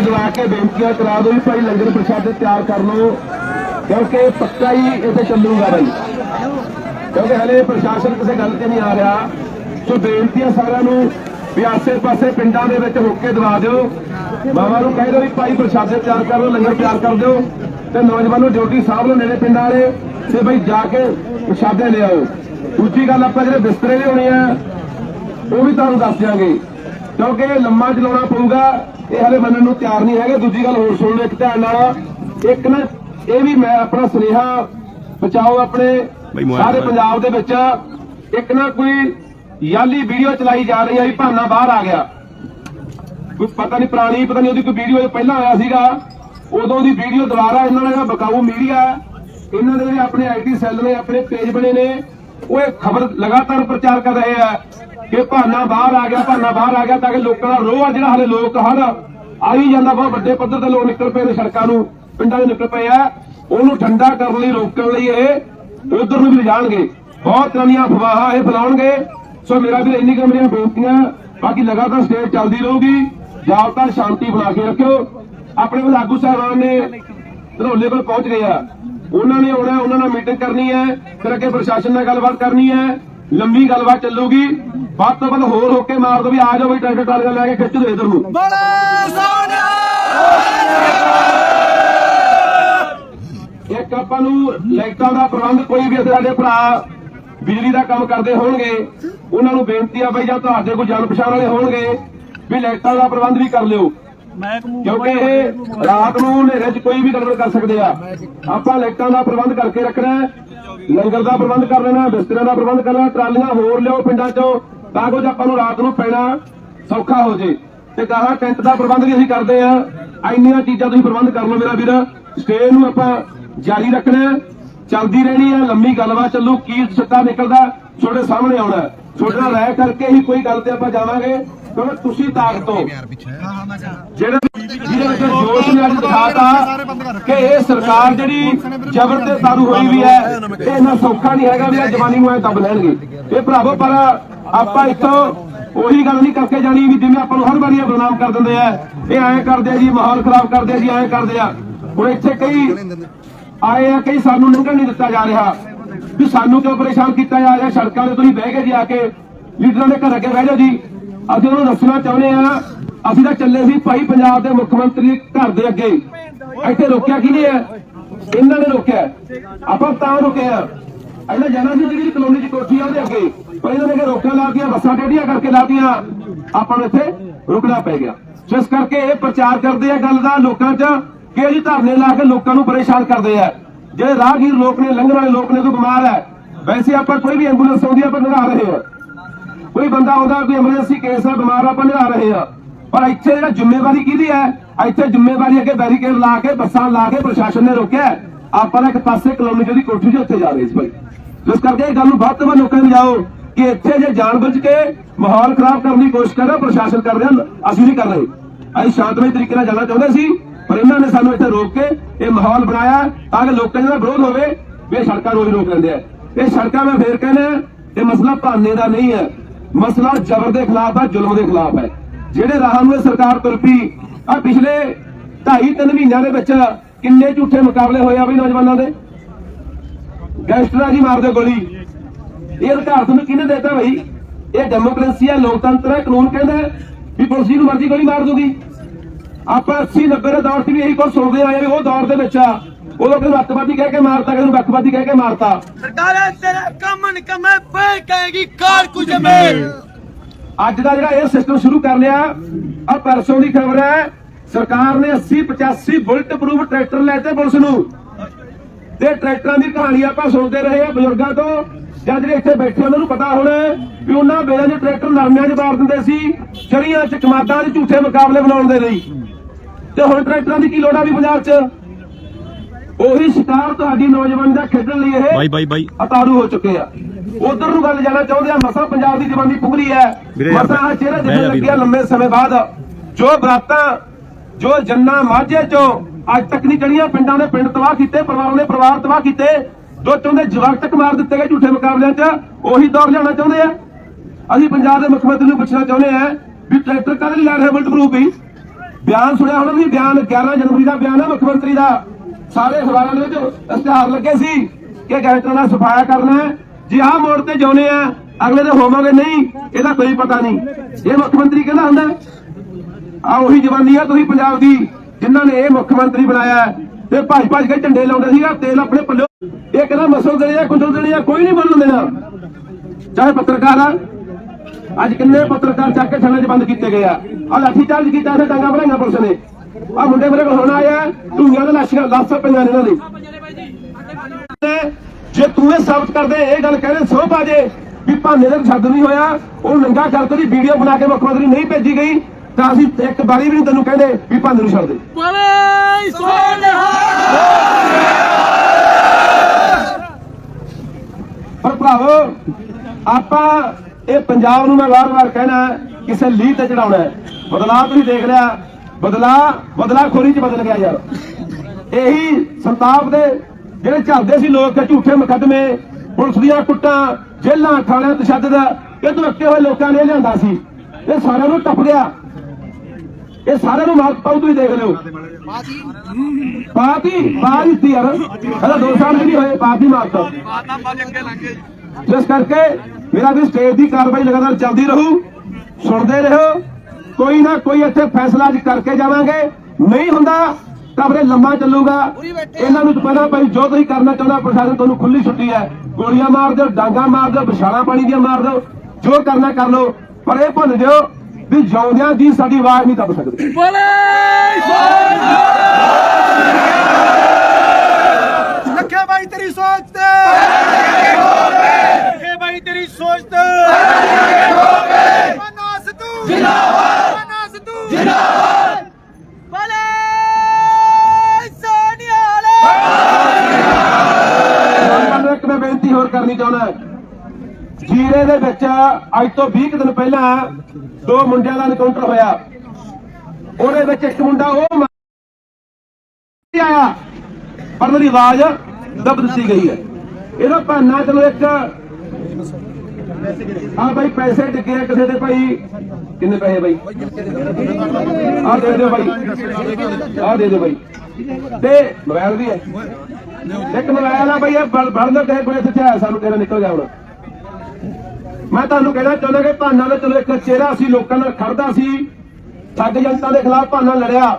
ਦਵਾ ਕੇ ਬੇਨਤੀਆਂ ਕਰਾ ਦਿਓ ਵੀ ਭਾਈ ਲੰਗਰ ਪ੍ਰਸ਼ਾਦੇ ਤਿਆਰ ਕਰ ਲਓ। ਕਿਉਂਕਿ ਪੱਕਾ ਹੀ ਇੱਥੇ ਚੱਲੂਗਾ ਬਈ। ਕਿਉਂਕਿ ਹਲੇ ਪ੍ਰਸ਼ਾਸਨ ਕਿਸੇ ਗੱਲ ਤੇ ਨਹੀਂ ਆ ਰਿਹਾ। ਸੋ ਬੇਨਤੀਆਂ ਸਾਰਿਆਂ ਨੂੰ ਵੀ ਆਸੇ-ਪਾਸੇ ਪਿੰਡਾਂ ਦੇ ਵਿੱਚ ਹੋ ਕੇ ਦਵਾ ਦਿਓ। ਬਾਬਾ ਨੂੰ ਕਹਿ ਦਿਓ ਵੀ ਭਾਈ ਪ੍ਰਸ਼ਾਦੇ ਤਿਆਰ ਕਰ ਲਓ, ਲੰਗਰ ਤਿਆਰ ਕਰ ਦਿਓ। ਤੇ ਨੌਜਵਾਨੋ ਡਿਊਟੀ ਸਾਹਿਬ ਨੂੰ ਨੇੜੇ ਪਿੰਡਾਂ ਵਾਲੇ ਤੇ ਬਈ ਜਾ ਕੇ ਪ੍ਰਸ਼ਾਦੇ ਲਿਆਓ ਦੂਜੀ ਗੱਲ ਆਪਾਂ ਜਿਹੜੇ ਬਿਸਤਰੇ ਲਿਆਉਣੇ ਆ, ਉਹ ਵੀ ਤੁਹਾਨੂੰ ਦੱਸ ਦਿਆਂਗੇ। ਕਿਉਂਕਿ ਲੰਮਾ ਚਲਾਉਣਾ ਪਊਗਾ ਇਹ ਹਲੇ ਮੰਨਣ ਨੂੰ ਤਿਆਰ ਨਹੀਂ ਹੈਗੇ। ਦੂਜੀ ਗੱਲ ਹੋਰ ਸੁਣ ਲਓ ਇੱਕ ਧਿਆਨ ਨਾਲ। ਇੱਕ ਨਾ ਇਹ ਵੀ ਮੈਂ ਆਪਣਾ ਸੁਨੇਹਾ ਪਹੁੰਚਾਓ ਆਪਣੇ ਸਾਰੇ। ਪੰਜਾਬ ਦੇ ਵਿੱਚ। ਇੱਕ ਨਾ ਕੋਈ ਯਾਲੀ ਵੀਡੀਓ ਚਲਾਈ ਜਾ ਰਹੀ ਹੈ ਵੀ ਭਾਨਾ ਬਾਹਰ ਆ ਗਿਆ। ਕੋਈ ਪਤਾ ਨਹੀਂ ਪੁਰਾਣੀ ਪਤਾ ਨਹੀਂ ਉਹਦੀ ਕੋਈ ਵੀਡੀਓ ਪਹਿਲਾਂ ਆਇਆ ਸੀਗਾ। ਉਦੋਂ ਦੀ ਵੀਡੀਓ ਦੁਬਾਰਾ ਇਹਨਾਂ ਨੇ ਜਿਹੜਾ ਬਕਾਊ ਮੀਡੀਆ। ਇਹਨਾਂ ਦੇ ਜਿਹੜੇ ਆਪਣੇ ਆਈਟੀ ਸੈੱਲ ਨੇ ਆਪਣੇ ਪੇਜ ਬਣੇ ਨੇ। ਉਹ ਇਹ ਖਬਰ ਲਗਾਤਾਰ ਪ੍ਰਚਾਰ ਕਰ ਰਹੇ ਆ ਕਿ ਭਾਨਾ ਬਾਹਰ ਆ ਗਿਆ, ਭਾਨਾ ਬਾਹਰ ਆ ਗਿਆ ਤਾਂ ਕਿ ਲੋਕਾਂ ਦਾ ਰੋਹ ਆ ਜਿਹੜਾ ਹਲੇ ਲੋਕ ਹੜ ਆਈ ਜਾਂਦਾ, ਬਹੁਤ ਵੱਡੇ ਪੱਧਰ ਤੇ ਲੋਕ ਨਿਕਲ ਪਏ ਨੇ ਸੜਕਾਂ ਨੂੰ, ਪਿੰਡਾਂ 'ਚ ਨਿਕਲ ਪਏ ਆ। ਉਹਨੂੰ ਠੰਡਾ ਕਰਨ ਲਈ, ਰੋਕਣ ਲਈ ਇਹ ਉਧਰ ਨੂੰ ਵੀ ਲਿਜਾਣਗੇ ਬਹੁਤ ਤਰ੍ਹਾਂ ਦੀਆਂ ਅਫਵਾਹਾਂ ਇਹ ਫੈਲਾਉਣਗੇ। ਸੋ ਮੇਰਾ ਵੀ ਇੰਨੀ ਕੁ ਮੇਰੀਆਂ ਬੇਨਤੀਆਂ, ਬਾਕੀ ਲਗਾਤਾਰ ਸਟੇਜ ਚੱਲਦੀ ਰਹੂਗੀ। ਜਾਬਤਾ ਸ਼ਾਂਤੀ ਬਣਾ ਕੇ ਰੱਖਿਓ। ਆਪਣੇ ਕੋਲ ਸਾਹਿਬਾਨ ਨੇ ਧਰੋਲੇ ਕੋਲ ਪਹੁੰਚ ਗਏ ਆ। ਉਹਨਾਂ ਨੇ ਆਉਣਾ ਉਹਨਾਂ ਨਾਲ ਮੀਟਿੰਗ ਕਰਨੀ ਹੈ ਫਿਰ ਅੱਗੇ ਪ੍ਰਸ਼ਾਸਨ ਨਾਲ ਗੱਲਬਾਤ ਕਰਨੀ ਹੈ ਲੰਬੀ ਗੱਲਬਾਤ ਚੱਲੂਗੀ। ਵੱਧ ਤੋਂ ਵੱਧ ਹੋਰ ਹੋ ਕੇ ਮਾਰ ਦੋ ਵੀ ਆ ਜਾਓ ਵੀ ਟਰੈਕਟਰ ਟਾਲੀਆਂ ਲੈ ਕੇ ਖਿੱਚ ਦਿਓ ਇਧਰ ਨੂੰ। ਇੱਕ ਆਪਾਂ ਨੂੰ ਲਾਈਟਾਂ ਦਾ ਪ੍ਰਬੰਧ ਕੋਈ ਵੀ ਸਾਡੇ ਭਰਾ ਬਿਜਲੀ ਦਾ ਕੰਮ ਕਰਦੇ ਹੋਣਗੇ ਉਹਨਾਂ ਨੂੰ ਬੇਨਤੀ ਆ ਬਈ ਜਾਂ ਤੁਹਾਡੇ ਕੋਈ ਜਾਣ ਪਛਾਣ ਵਾਲੇ ਹੋਣਗੇ ਵੀ ਲਾਈਟਾਂ ਦਾ ਪ੍ਰਬੰਧ ਵੀ ਕਰ ਲਿਓ। ਕਿਉਂਕਿ ਇਹ ਰਾਤ ਨੂੰ ਹਨੇਰੇ 'ਚ ਕੋਈ ਵੀ ਗੜਬੜ ਕਰ ਸਕਦੇ ਆ। ਆਪਾਂ ਲਾਈਟਾਂ ਦਾ ਪ੍ਰਬੰਧ ਕਰਕੇ ਰੱਖਣਾ ਹੈ। ਲੰਗਰ ਦਾ ਪ੍ਰਬੰਧ ਕਰ ਲੈਣਾ ਬਿਸਤਰਿਆਂ ਦਾ ਪ੍ਰਬੰਧ ਕਰਨਾ ਟਰਾਲੀਆਂ ਹੋਰ ਲਿਓ ਪਿੰਡਾਂ 'ਚੋਂ ਤਾਂ ਕੁਝ ਆਪਾਂ ਨੂੰ ਰਾਤ ਨੂੰ ਪੈਣਾ ਸੌਖਾ ਹੋ ਜੇ। ਤੇ ਗਾਹਾਂ ਟੈਂਟ ਦਾ ਪ੍ਰਬੰਧ ਵੀ ਅਸੀਂ ਕਰਦੇ ਆ ਇੰਨੀਆਂ ਚੀਜ਼ਾਂ ਤੁਸੀਂ ਪ੍ਰਬੰਧ ਕਰ ਲਓ ਮੇਰਾ ਵੀਰ। ਸਟੇ ਨੂੰ ਆਪਾਂ ਜਾਰੀ ਰੱਖਣਾ। ਚੱਲਦੀ ਰਹਿਣੀ ਹੈ। ਲੰਮੀ ਗੱਲਬਾਤ ਚੱਲੂ। ਕੀ ਸਿੱਟਾ ਨਿਕਲਦਾ ਤੁਹਾਡੇ ਸਾਹਮਣੇ ਆਉਣਾ। ਤੁਹਾਡੇ ਨਾਲ ਰਹਿ ਕਰਕੇ ਹੀ ਕੋਈ ਗੱਲ ਤੇ ਆਪਾਂ ਜਾਵਾਂਗੇ। ਕਿਉਂਕਿ ਤੁਸੀਂ ਤਾਕਤ ਹੋ। ਜਿਹੜੇ ਜਿਹਦੇ ਵਿੱਚ ਜੋਸ਼ ਨੇ ਅੱਜ ਦਿਖਾਤਾ ਕਿ ਇਹ ਸਰਕਾਰ ਜਿਹੜੀ ਜ਼ਬਰ ਤੇ ਤਾਰੂ ਹੋਈ ਵੀ ਹੈ ਇਹ ਇੰਨਾ ਸੌਖਾ ਨਹੀਂ ਹੈਗਾ ਵੀ ਇਹ ਜਵਾਨੀ ਨੂੰ ਐ ਦੱਬ ਲੈਣਗੇ। ਇਹ ਭਰਾਵੋ ਪਰ ਆਪਾਂ ਇੱਥੋਂ ਉਹੀ ਗੱਲ ਨਹੀਂ ਕਰਕੇ ਜਾਣੀ ਵੀ ਜਿਵੇਂ ਆਪਾਂ ਨੂੰ ਹਰ ਵਾਰੀ ਇਹ ਬਦਨਾਮ ਕਰ ਦਿੰਦੇ ਆ। ਇਹ ਐਂ ਕਰਦੇ ਆ ਜੀ ਮਾਹੌਲ ਖਰਾਬ ਕਰਦੇ ਆ ਜੀ ਐਂ ਕਰਦੇ ਆ। ਹੁਣ ਇੱਥੇ ਕਈ ਆਏ ਆ ਕਈ ਸਾਨੂੰ ਲੰਘਣ ਨਹੀਂ ਦਿੱਤਾ ਜਾ ਰਿਹਾ। ਵੀ ਸਾਨੂੰ ਕਿਉਂ ਪਰੇਸ਼ਾਨ ਕੀਤਾ ਜਾ ਰਿਹਾ? ਸੜਕਾਂ ਤੇ ਤੁਸੀਂ ਬਹਿ ਕੇ ਜੀ ਆ ਕੇ ਲੀਡਰਾਂ ਦੇ ਘਰ ਅੱਗੇ ਬਹਿ ਜਾਓ ਜੀ। ਅਸੀਂ ਉਹਨਾਂ ਨੂੰ ਦੱਸਣਾ ਚਾਹੁੰਦੇ ਆ ਅਸੀਂ ਤਾਂ ਚੱਲੇ ਸੀ ਭਾਈ ਪੰਜਾਬ ਦੇ ਮੁੱਖ ਮੰਤਰੀ ਘਰ ਦੇ ਅੱਗੇ। ਇੱਥੇ ਰੋਕਿਆ ਕਿਹਨੇ ਹੈ? ਇਹਨਾਂ ਨੇ ਰੋਕਿਆ ਆਪਾਂ ਤਾਂ ਰੁਕਿਆ ਇਹਨਾਂ ਜਾਣਾ ਸੀ ਜਿਹੜੀ ਕਲੋਨੀ ਦੀ ਕੋਠੀ ਆ ਉਹਦੇ ਅੱਗੇ। ਪਰ ਇਹਨਾਂ ਨੇ ਕਿ ਰੋਕਾਂ ਲਾਤੀਆਂ, ਬੱਸਾਂ ਟੇਢੀਆਂ ਕਰਕੇ ਲਾਤੀਆਂ। ਆਪਾਂ ਨੂੰ ਇੱਥੇ ਰੁਕਣਾ ਪੈ ਗਿਆ। ਸੋ ਇਸ ਕਰਕੇ ਇਹ ਪ੍ਰਚਾਰ ਕਰਦੇ ਆ ਗੱਲ ਦਾ ਲੋਕਾਂ 'ਚ ਕਿ ਇਹ ਜੀ ਧਰਨੇ ਲਾ ਕੇ ਲੋਕਾਂ ਨੂੰ ਪਰੇਸ਼ਾਨ ਕਰਦੇ ਆ। ਜਿਹੜੇ ਰਾਹਗੀਰ ਲੋਕ ਨੇ ਲੰਘਣ ਵਾਲੇ ਲੋਕ ਨੇ ਕੋਈ ਬਿਮਾਰ ਹੈ, ਵੈਸੇ ਆਪਾਂ ਕੋਈ ਵੀ ਐਂਬੂਲੈਂਸ ਆਉਂਦੀ ਆ, ਆਪਾਂ ਨਿਭਾ ਰਹੇ ਆ। ਕੋਈ ਬੰਦਾ ਆਉਂਦਾ ਕੋਈ ਐਮਰਜੈਂਸੀ ਕੇਸ ਆ ਬਿਮਾਰ ਆ, ਆਪਾਂ ਨਿਭਾ ਰਹੇ ਆ। ਪਰ ਇੱਥੇ ਜਿਹੜਾ ਜ਼ਿੰਮੇਵਾਰੀ ਕਿਹਦੀ ਹੈ? ਇੱਥੇ ਜ਼ਿੰਮੇਵਾਰੀ ਅੱਗੇ ਬੈਰੀਕੇਡ ਲਾ ਕੇ, ਬੱਸਾਂ ਲਾ ਕੇ ਪ੍ਰਸ਼ਾਸਨ ਨੇ ਰੋਕਿਆ ਆਪਾਂ ਇੱਕ ਪਾਸੇ ਕਲੋਨੀ ਜਿਹੜੀ ਕੋਠੀ 'ਚ ਉੱਥੇ ਜਾ ਰਹੇ ਸੀ ਭਾਈ ਇਸ ਕਰਕੇ ਇਹ ਗੱਲ ਨੂੰ ਵੱਧ ਤੋਂ ਵੱਧ ਲੋਕਾਂ ਨੂੰ ਜਾਓ ਕਿ ਇੱਥੇ ਜੇ ਜਾਣਬੁੱਝ ਕੇ ਮਾਹੌਲ ਖਰਾਬ ਕਰਨ ਦੀ ਕੋਸ਼ਿਸ਼ ਕਰ ਰਿਹਾ ਪ੍ਰਸ਼ਾਸਨ ਕਰ ਰਿਹਾ, ਅਸੀਂ ਨਹੀਂ ਕਰ ਰਹੇ। ਅਸੀਂ ਸ਼ਾਂਤਮਈ ਤਰੀਕੇ ਨਾਲ ਜਾਣਾ ਚਾਹੁੰਦੇ ਸੀ, ਪਰ ਇਹਨਾਂ ਨੇ ਸਾਨੂੰ ਇੱਥੇ ਰੋਕ ਕੇ ਇਹ ਮਾਹੌਲ ਬਣਾਇਆ ਤਾਂ ਕਿ ਲੋਕਾਂ ਦਾ ਵਿਰੋਧ ਹੋਵੇ। ਵੀ ਇਹ ਸੜਕਾਂ ਰੋਜ਼ ਰੋਕ ਲੈਂਦੇ ਆ। ਇਹ ਸੜਕਾਂ ਮੈਂ ਫੇਰ ਕਹਿੰਦਾ, ਇਹ ਮਸਲਾ ਭਾਨੇ ਦਾ ਨਹੀਂ ਹੈ। ਮਸਲਾ ਜ਼ਬਰ ਦੇ ਖਿਲਾਫ ਹੈ, ਜ਼ੁਲਮ ਦੇ ਖਿਲਾਫ ਹੈ। ਜਿਹੜੇ ਰਾਹ ਨੂੰ ਇਹ ਸਰਕਾਰ ਤੁਰ ਪਈ ਆ ਪਿਛਲੇ 2.5 3 ਮਹੀਨਿਆਂ ਦੇ ਵਿੱਚ ਕਿੰਨੇ ਝੂਠੇ ਮੁਕਾਬਲੇ ਹੋਏ ਆ ਵੀ ਨੌਜਵਾਨਾਂ ਦੇ? ਗੈਂਗਸਟਰਾਂ ਜੀ ਮਾਰਦੇ ਗੋਲੀ। ਇਹ ਅਧਿਕਾਰ ਤੁਹਾਨੂੰ ਕਿਹਨੇ ਦਿੱਤਾ ਭਾਈ ਇਹ ਡੈਮੋਕ੍ਰੇਸੀ ਹੈ, ਲੋਕਤੰਤਰ ਹੈ, ਕਾਨੂੰਨ ਕਹਿੰਦਾ ਵੀ ਪੁਲਿਸ ਨੂੰ ਮਰਜ਼ੀ ਗੋਲੀ ਮਾਰ ਦੂਗੀ। ਆਪਾਂ 80 90 ਦੇ ਦੌਰ 'ਚ ਵੀ ਇਹੀ ਕੁਝ ਸੁਣਦੇ ਆਏ ਵੀ ਉਹ ਦੌਰ ਦੇ ਵਿੱਚ ਆ ਉਦੋਂ ਕਿਹਨੂੰ ਅੱਤਵਾਦੀ ਕਹਿ ਕੇ ਮਾਰਤਾ ਕਿਹਨੂੰ ਵੱਖਵਾਦੀ ਕਹਿ ਕੇ ਮਾਰਤਾ। ਸਰਕਾਰੇ ਤੇਰੇ ਕੰਮ ਨਿਕਮੇ ਪੈ ਕਹੇਗੀ ਕਾਰ ਕੁਝ ਮੇ ਅੱਜ ਦਾ ਜਿਹੜਾ ਇਹ ਸਿਸਟਮ ਸ਼ੁਰੂ ਕਰ ਲਿਆ ਆ ਪਰਸੋਂ ਦੀ ਖਬਰ ਹੈ ਸਰਕਾਰ ਨੇ 80 85 ਬੁਲਟ ਪ੍ਰੂਫ ਟਰੈਕਟਰ ਲੈਤੇ ਪੁਲਿਸ ਨੂੰ। ਤੇ ਟਰੈਕਟਰਾਂ ਦੀ ਕਹਾਣੀ ਆਪਾਂ ਸੁਣਦੇ ਰਹੇ ਆ ਬਜ਼ੁਰਗਾਂ ਤੋਂ। ਜਾਂ ਜਿਹੜੇ ਇੱਥੇ ਬੈਠੇ ਉਹਨਾਂ ਨੂੰ ਪਤਾ ਹੋਣਾ ਵੀ ਉਹਨਾਂ ਵੇਲੇ ਦੇ ਟਰੈਕਟਰ ਨਰਮਿਆਂ 'ਚ ਮਾਰ ਦਿੰਦੇ ਸੀ ਚੜੀਆਂ 'ਚ ਕਮਾਦਾਂ 'ਚ ਝੂਠੇ ਮੁਕਾਬਲੇ ਬਣਾਉਣ ਦੇ ਲਈ। ਤੇ ਹੁਣ ਟਰੈਕਟਰਾਂ ਦੀ ਕੀ ਲੋੜ ਆ ਵੀ ਪੰਜਾਬ 'ਚ? ਉਹੀ ਸ਼ਿਕਾਰ ਤੁਹਾਡੀ ਨੌਜਵਾਨ ਦਾ ਖੇਡਣ ਲਈ ਇਹ ਬਾਈ ਬਾਈ ਬਾਈ। ਅਤਾਰੂ ਹੋ ਚੁੱਕੇ ਆ। ਉਧਰ ਨੂੰ ਗੱਲ ਜਾਣਾ ਚਾਹੁੰਦੇ ਆ ਮਸਾ ਪੰਜਾਬ ਦੀ ਜਵਾਨੀ ਪੁਗਰੀ ਹੈ। ਮਸਾ ਆ ਚਿਹਰੇ ਬਹਿ ਜਿੱਥੇ ਜਾ ਵੀਰੇ। ਲੱਗਿਆ ਲੰਮੇ ਸਮੇਂ ਬਾਅਦ। ਜੋ ਬਰਾਤਾਂ ਜੋ ਜੰਨਾ ਮਾਝੇ ਚੋਂ ਅੱਜ ਤੱਕ ਨਹੀਂ ਚੜੀਆਂ ਪਿੰਡਾਂ ਦੇ ਪਿੰਡ ਤਬਾਹ ਕੀਤੇ ਪਰਿਵਾਰਾਂ ਦੇ ਪਰਿਵਾਰ ਤਬਾਹ ਕੀਤੇ ਜੋ ਚਾਹੁੰਦੇ ਜਵਾਕ ਤੱਕ ਮਾਰ ਦਿੱਤੇ ਗਏ ਝੂਠੇ ਮੁਕਾਬਲਿਆਂ 'ਚ। ਉਹੀ ਦੌਰ ਲਿਆਉਣਾ ਚਾਹੁੰਦੇ ਆ। ਅਸੀਂ ਪੰਜਾਬ ਦੇ ਮੁੱਖ ਮੰਤਰੀ ਨੂੰ ਪੁੱਛਣਾ ਚਾਹੁੰਦੇ ਆ ਵੀ ਟਰੈਕਟਰ ਲਈ ਲੈ ਰਹੇ ਬੁਲਟ ਪ੍ਰੂਫ ਵੀ? ਬਿਆਨ ਸੁਣਿਆ ਹੋਣਾ ਵੀ ਬਿਆਨ 11 ਜਨਵਰੀ ਦਾ ਬਿਆਨ ਹੈ ਮੁੱਖ ਮੰਤਰੀ ਦਾ। ਸਾਰੇ ਅਖਬਾਰਾਂ ਦੇ ਵਿੱਚ ਇਸ਼ਤਿਹਾਰ ਲੱਗੇ ਸੀ ਕਿ ਗੈਂਗਸਟਰਾਂ ਦਾ ਸਫਾਇਆ ਕਰਨਾ ਜੇ ਆਹ ਮੋੜ ਤੇ ਜਾਉਨੇ ਆ, ਅਗਲੇ ਦੇ ਹੋਵਾਂਗੇ ਨਹੀਂ, ਇਹਦਾ ਕੋਈ ਪਤਾ ਨਹੀਂ। ਇਹ ਮੁੱਖ ਮੰਤਰੀ ਕਹਿੰਦਾ ਹੁੰਦਾ ਆ ਉਹੀ ਜਵਾਨੀ ਆ ਤੁਸੀਂ ਪੰਜਾਬ ਦੀ, ਜਿਨ੍ਹਾਂ ਨੇ ਇਹ ਮੁੱਖ ਮੰਤਰੀ ਬਣਾਇਆ ਤੇ ਭੱਜ ਭੱਜ ਕੇ ਝੰਡੇ ਲਾਉਂਦੇ ਸੀਗਾ, ਤੇਲ ਆਪਣੇ ਪੱਲੇ ਇਹ ਕਹਿੰਦਾ ਮਸਲ ਦੇਣੇ ਆ ਕੁਚਲ ਦੇਣੇ ਆ, ਕੋਈ ਨਹੀਂ ਬੋਲਣ ਦੇਣਾ ਚਾਹੇ ਪੱਤਰਕਾਰ ਆ, ਅੱਜ ਕਿੰਨੇ ਪੱਤਰਕਾਰ ਚੱਕ ਕੇ ਥਾਣੇ 'ਚ ਬੰਦ ਕੀਤੇ ਗਏ ਆ। ਆ ਲਾਠੀ ਚਾਰਜ ਕੀਤਾ ਤੇ ਡਾਂਗਾ ਬਣਾਈਆਂ ਪੁਲਿਸ ਨੇ। ਆ ਮੁੰਡੇ ਮੇਰੇ ਕੋਲ ਹੁਣ ਆਏ ਆ ਧੂਆਂ ਦੇ ਲਾਸ਼ੀਆਂ ਲੱਸ ਪਈਆਂ ਨੇ ਇਹਨਾਂ ਦੀ। ਜੇ ਤੂੰ ਇਹ ਸਾਬਤ ਕਰਦੇ ਇਹ ਗੱਲ ਕਹਿੰਦੇ ਸੋ ਬਾਜੇ ਵੀ ਭਾਨੇ ਦਾ ਛੱਡ ਨਹੀਂ ਹੋਇਆ ਉਹ ਨੰਗਾ ਕਰਕੇ ਦੀ ਵੀਡੀਓ ਬਣਾ ਕੇ ਮੁੱਖ ਮੰਤਰੀ ਨਹੀਂ ਭੇਜੀ ਗਈ ਤਾਂ ਅਸੀਂ ਇੱਕ ਵਾਰੀ ਵੀ ਨਹੀਂ ਤੈਨੂੰ ਕਹਿੰਦੇ ਵੀ ਭਾਨੇ ਨੂੰ ਛੱਡ ਦੇ। ਬੋਲੇ ਪਰ ਭਰਾਵੋ ਆਪਾਂ ਇਹ ਪੰਜਾਬ ਨੂੰ ਮੈਂ ਵਾਰ-ਵਾਰ ਕਹਿਣਾ ਕਿਸੇ ਲੀਹ ਤੇ ਚੜਾਉਣਾ ਬਦਲਾਅ ਤੁਸੀਂ ਦੇਖ ਲਿਆ ਬਦਲਾ ਬਦਲਾ ਖੋਰੀ ਚ ਬਦਲ ਗਿਆ ਯਾਰ। ਇਹੀ ਸੰਤਾਪ ਦੇ ਜਿਹੜੇ ਚੱਲਦੇ ਸੀ ਲੋਕ ਝੂਠੇ ਮੁਕੱਦਮੇ, ਪੁਲਿਸ ਦੀਆਂ ਕੁੱਟਾਂ, ਜੇਲ੍ਹਾਂ, ਥਾਣਿਆਂ ਤਸ਼ੱਦਦ ਇਹ ਧਮਕੇ ਹੋਏ ਲੋਕਾਂ ਨੇ ਲਿਆਂਦਾ ਸੀ। ਇਹ ਸਾਰਿਆਂ ਨੂੰ ਟੱਪ ਗਿਆ। ਇਹ ਸਾਰਿਆਂ ਨੂੰ ਮਾਰ ਪਾਉ ਤੁਸੀਂ ਦੇਖ ਲਿਓ। ਪਾਤੀ ਪਾ ਦਿੱਤੀ ਯਾਰ। ਇਹਦਾ ਦੋ ਸਾਲ ਵੀ ਨਹੀਂ ਹੋਏ ਪਾਤੀ ਮਾਰਤਾ ਜਿਸ ਕਰਕੇ ਮੇਰਾ ਵੀ ਸਟੇਜ ਦੀ ਕਾਰਵਾਈ ਲਗਾਤਾਰ ਚੱਲਦੀ ਰਹੂ। ਸੁਣਦੇ ਰਹੋ। ਕੋਈ ਨਾ ਕੋਈ ਇੱਥੇ ਫੈਸਲਾ ਅੱਜ ਕਰਕੇ ਜਾਵਾਂਗੇ। ਨਹੀਂ ਹੁੰਦਾ ਤਾਂ ਫਿਰ ਇਹ ਲੰਮਾ ਚੱਲੂਗਾ। ਇਹਨਾਂ ਨੂੰ ਪਤਾ ਭਾਈ ਜੋ ਤੁਸੀਂ ਕਰਨਾ ਚਾਹੁੰਦਾ ਪ੍ਰਸ਼ਾਸਨ ਤੁਹਾਨੂੰ ਖੁੱਲੀ ਛੁੱਟੀ ਹੈ। ਗੋਲੀਆਂ ਮਾਰ ਦਿਓ ਡਾਂਗਾ ਮਾਰ ਦਿਓ ਵਿਸ਼ਾਲਾਂ ਪਾਣੀ ਦੀਆਂ ਮਾਰ ਦਿਓ। ਜੋ ਕਰਨਾ ਕਰ ਲਓ। ਪਰ ਇਹ ਭੁੱਲ ਜਿਓ ਵੀ ਜਿਉਂਦਿਆਂ ਦੀ ਸਾਡੀ ਆਵਾਜ਼ ਨਹੀਂ ਦੱਬ ਸਕਦੀ। ਬੋਲੇ ਸੋਨਿਹਾ ਲੱਖੇ ਬਾਈ ਤੇਰੀ ਸੋਚ ਤੇ ਲੱਖੇ ਬਾਈ ਤੇਰੀ ਸੋਚ ਤੇ ਮਨਾ ਸਿੱਧੂ ਜਿੰਦਾਬਾਦ ਮਨਾ ਸਿੱਧੂ ਜਿੰਦਾਬਾਦ ਬੋਲੇ ਸੋਨਿਹਾਲੇ ਤੁਹਾਨੂੰ ਇੱਕ ਮੈਂ ਬੇਨਤੀ ਹੋਰ ਕਰਨੀ ਚਾਹੁੰਦਾ ਜੀਰੇ ਦੇ ਵਿੱਚ ਅੱਜ ਤੋਂ 20 ਦਿਨ ਪਹਿਲਾਂ ਦੋ ਮੁੰਡਿਆਂ ਦਾ ਐਨਕਾਊਂਟਰ ਹੋਇਆ। ਉਹਦੇ ਵਿੱਚ ਇੱਕ ਮੁੰਡਾ ਉਹ ਆਇਆ। ਪਰ ਉਹਦੀ ਆਵਾਜ਼ ਦਬ ਦਿੱਤੀ ਗਈ ਹੈ। ਇਹਦਾ ਭਾਨਾ ਚਲੋ ਇੱਕ ਆ ਭਾਈ ਪੈਸੇ ਡਿੱਗੇ ਕਿਸੇ ਦੇ ਭਾਈ। ਕਿੰਨੇ ਪੈਸੇ ਭਾਈ ਆ ਦੇ ਦਿਓ ਭਾਈ ਆ ਦੇ ਦਿਓ ਭਾਈ ਤੇ ਮੋਬਾਈਲ ਵੀ ਹੈ। ਇੱਕ ਮੋਬਾਈਲ ਆ ਭਾਈ ਇਹ ਬੜਨ ਕਿਸੇ ਕੋਲੇ ਇੱਥੇ ਸਾਨੂੰ ਕਿਹੜਾ ਨਿਕਲ ਗਿਆ ਹੁਣ। ਮੈਂ ਤੁਹਾਨੂੰ ਕਹਿਣਾ ਚਾਹੁੰਦਾ ਕਿ ਭਾਨਾ ਦਾ ਚਲੋ ਇੱਕ ਚਿਹਰਾ ਸੀ, ਲੋਕਾਂ ਨਾਲ ਖੜਦਾ ਸੀ। ਠੱਗ ਜਨਤਾ ਦੇ ਖਿਲਾਫ ਭਾਨਾ ਲੜਿਆ।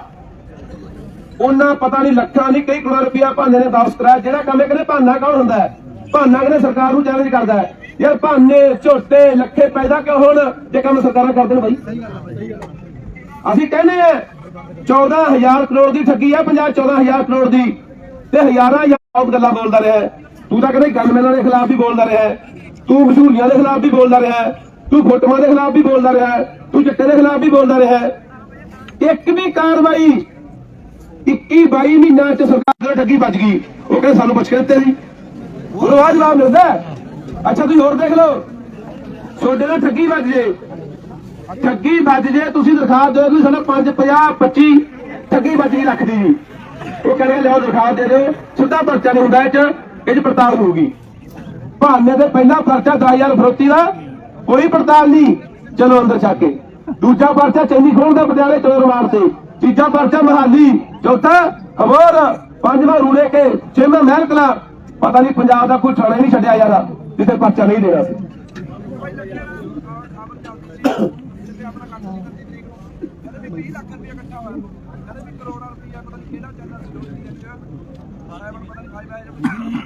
ਉਹਨਾਂ ਪਤਾ ਨਹੀਂ ਲੱਖਾਂ ਨਹੀਂ, ਕਈ ਕਰੋੜ ਰੁਪਇਆ ਭਾਨੇ ਨੇ ਵਾਪਸ ਕਰਾਇਆ। ਜਿਹੜਾ ਕੰਮ ਇਹ ਕਹਿੰਦੇ ਭਾਨਾ ਕੌਣ ਹੁੰਦਾ ਹੈ? ਭਾਨਾ ਕਹਿੰਦੇ ਸਰਕਾਰ ਨੂੰ ਚੈਲੰਜ ਕਰਦਾ ਹੈ। ਯਾਰ ਭਾਨੇ ਝੋਟੇ, ਲੱਖੇ ਪੈਦਾ ਕਿਉਂ ਹੋਣ? ਜੇ ਕੰਮ ਸਰਕਾਰਾਂ ਕਰਦੇ ਨੇ ਬਾਈ। ਅਸੀਂ ਕਹਿੰਦੇ ਆ 14000 ਕਰੋੜ ਦੀ ਠੱਗੀ ਆ ਪੰਜਾਬ 14000 ਕਰੋੜ ਦੀ। ਤੇ ਹਜ਼ਾਰਾਂ ਹਜ਼ਾਰ ਬਹੁਤ ਗੱਲਾਂ ਬੋਲਦਾ ਰਿਹਾ ਤੂੰ ਤਾਂ ਕਹਿੰਦੇ ਗਨਮੈਨਾਂ ਦੇ ਖਿਲਾਫ ਵੀ ਬੋਲਦਾ ਰਿਹਾ ਤੂੰ ਮਸ਼ਹੂਰੀਆਂ ਦੇ ਖਿਲਾਫ ਵੀ ਬੋਲਦਾ ਰਿਹਾ ਤੂੰ ਫੋਟੋਆਂ ਦੇ ਖਿਲਾਫ ਵੀ ਬੋਲਦਾ ਰਿਹਾ ਤੂੰ ਚਿੱਟੇ ਦੇ ਖਿਲਾਫ ਵੀ ਬੋਲਦਾ ਰਿਹਾ ਇੱਕ ਵੀ ਕਾਰਵਾਈ 21 22 ਮਹੀਨਿਆਂ ਚ ਸਰਕਾਰ ਦੀ ਠੱਗੀ ਵੱਜ ਗਈ। ਉਹ ਕਹਿੰਦੇ ਸਾਨੂੰ ਪੁੱਛ ਕੇ ਦਿੱਤੇ ਸੀ ਉਹ ਆਹ ਜਵਾਬ ਮਿਲਦਾ ਅੱਛਾ, ਤੁਸੀਂ ਹੋਰ ਦੇਖ ਲਓ। ਤੁਹਾਡੇ ਨਾਲ ਠੱਗੀ ਵੱਜ ਜੇ। ਠੱਗੀ ਵੱਜ ਜੇ, ਤੁਸੀਂ ਦਰਖਾਸਤ ਦਿਓ ਕਿ ਸਾਡਾ 5 50 25 ਠੱਗੀ ਵੱਜ ਗਈ ਲੱਖ ਦੀ। ਉਹ ਕਹਿੰਦੇ ਲਿਆਓ ਦਰਖਾਸਤ ਦੇ ਦਿਓ। ਸਿੱਧਾ ਪਰਚਾ ਨਹੀਂ ਹੁੰਦਾ ਇਹ ਚ ਇਹ ਚ ਪੜਤਾਲ ਹੋਊਗੀ। ਭਾਨੇ ਦੇ ਪਹਿਲਾ ਪਰਚਾ 10000 ਫਰੋਤੀ ਦਾ, ਕੋਈ ਪੜਤਾਲ ਨਹੀਂ। ਚਲੋ ਅੰਦਰ ਛੱਡ ਕੇ। ਦੂਜਾ ਪਰਚਾ ਚੰਗੀ ਖੋਲ ਦਾ ਪਟਿਆਲੇ ਚੋਰ ਮਾਰ ਤੇ। ਤੀਜਾ ਪਰਚਾ ਮਹਾਲੀ। ਚੌਥਾ ਹੋਰ ਪੰਜਵਾਂ ਰੂੜੇ ਕੇ, ਛੇਵਾਂ ਮਹਿਲ ਕਲਾ ਪਤਾ ਨਹੀਂ ਪੰਜਾਬ ਦਾ ਕੋਈ ਥਾਣਾ ਹੀ ਨਹੀਂ ਛੱਡਿਆ ਯਾਰ, ਜਿੱਥੇ ਪਰਚਾ ਨਹੀਂ ਦੇਣਾ। ਸੀ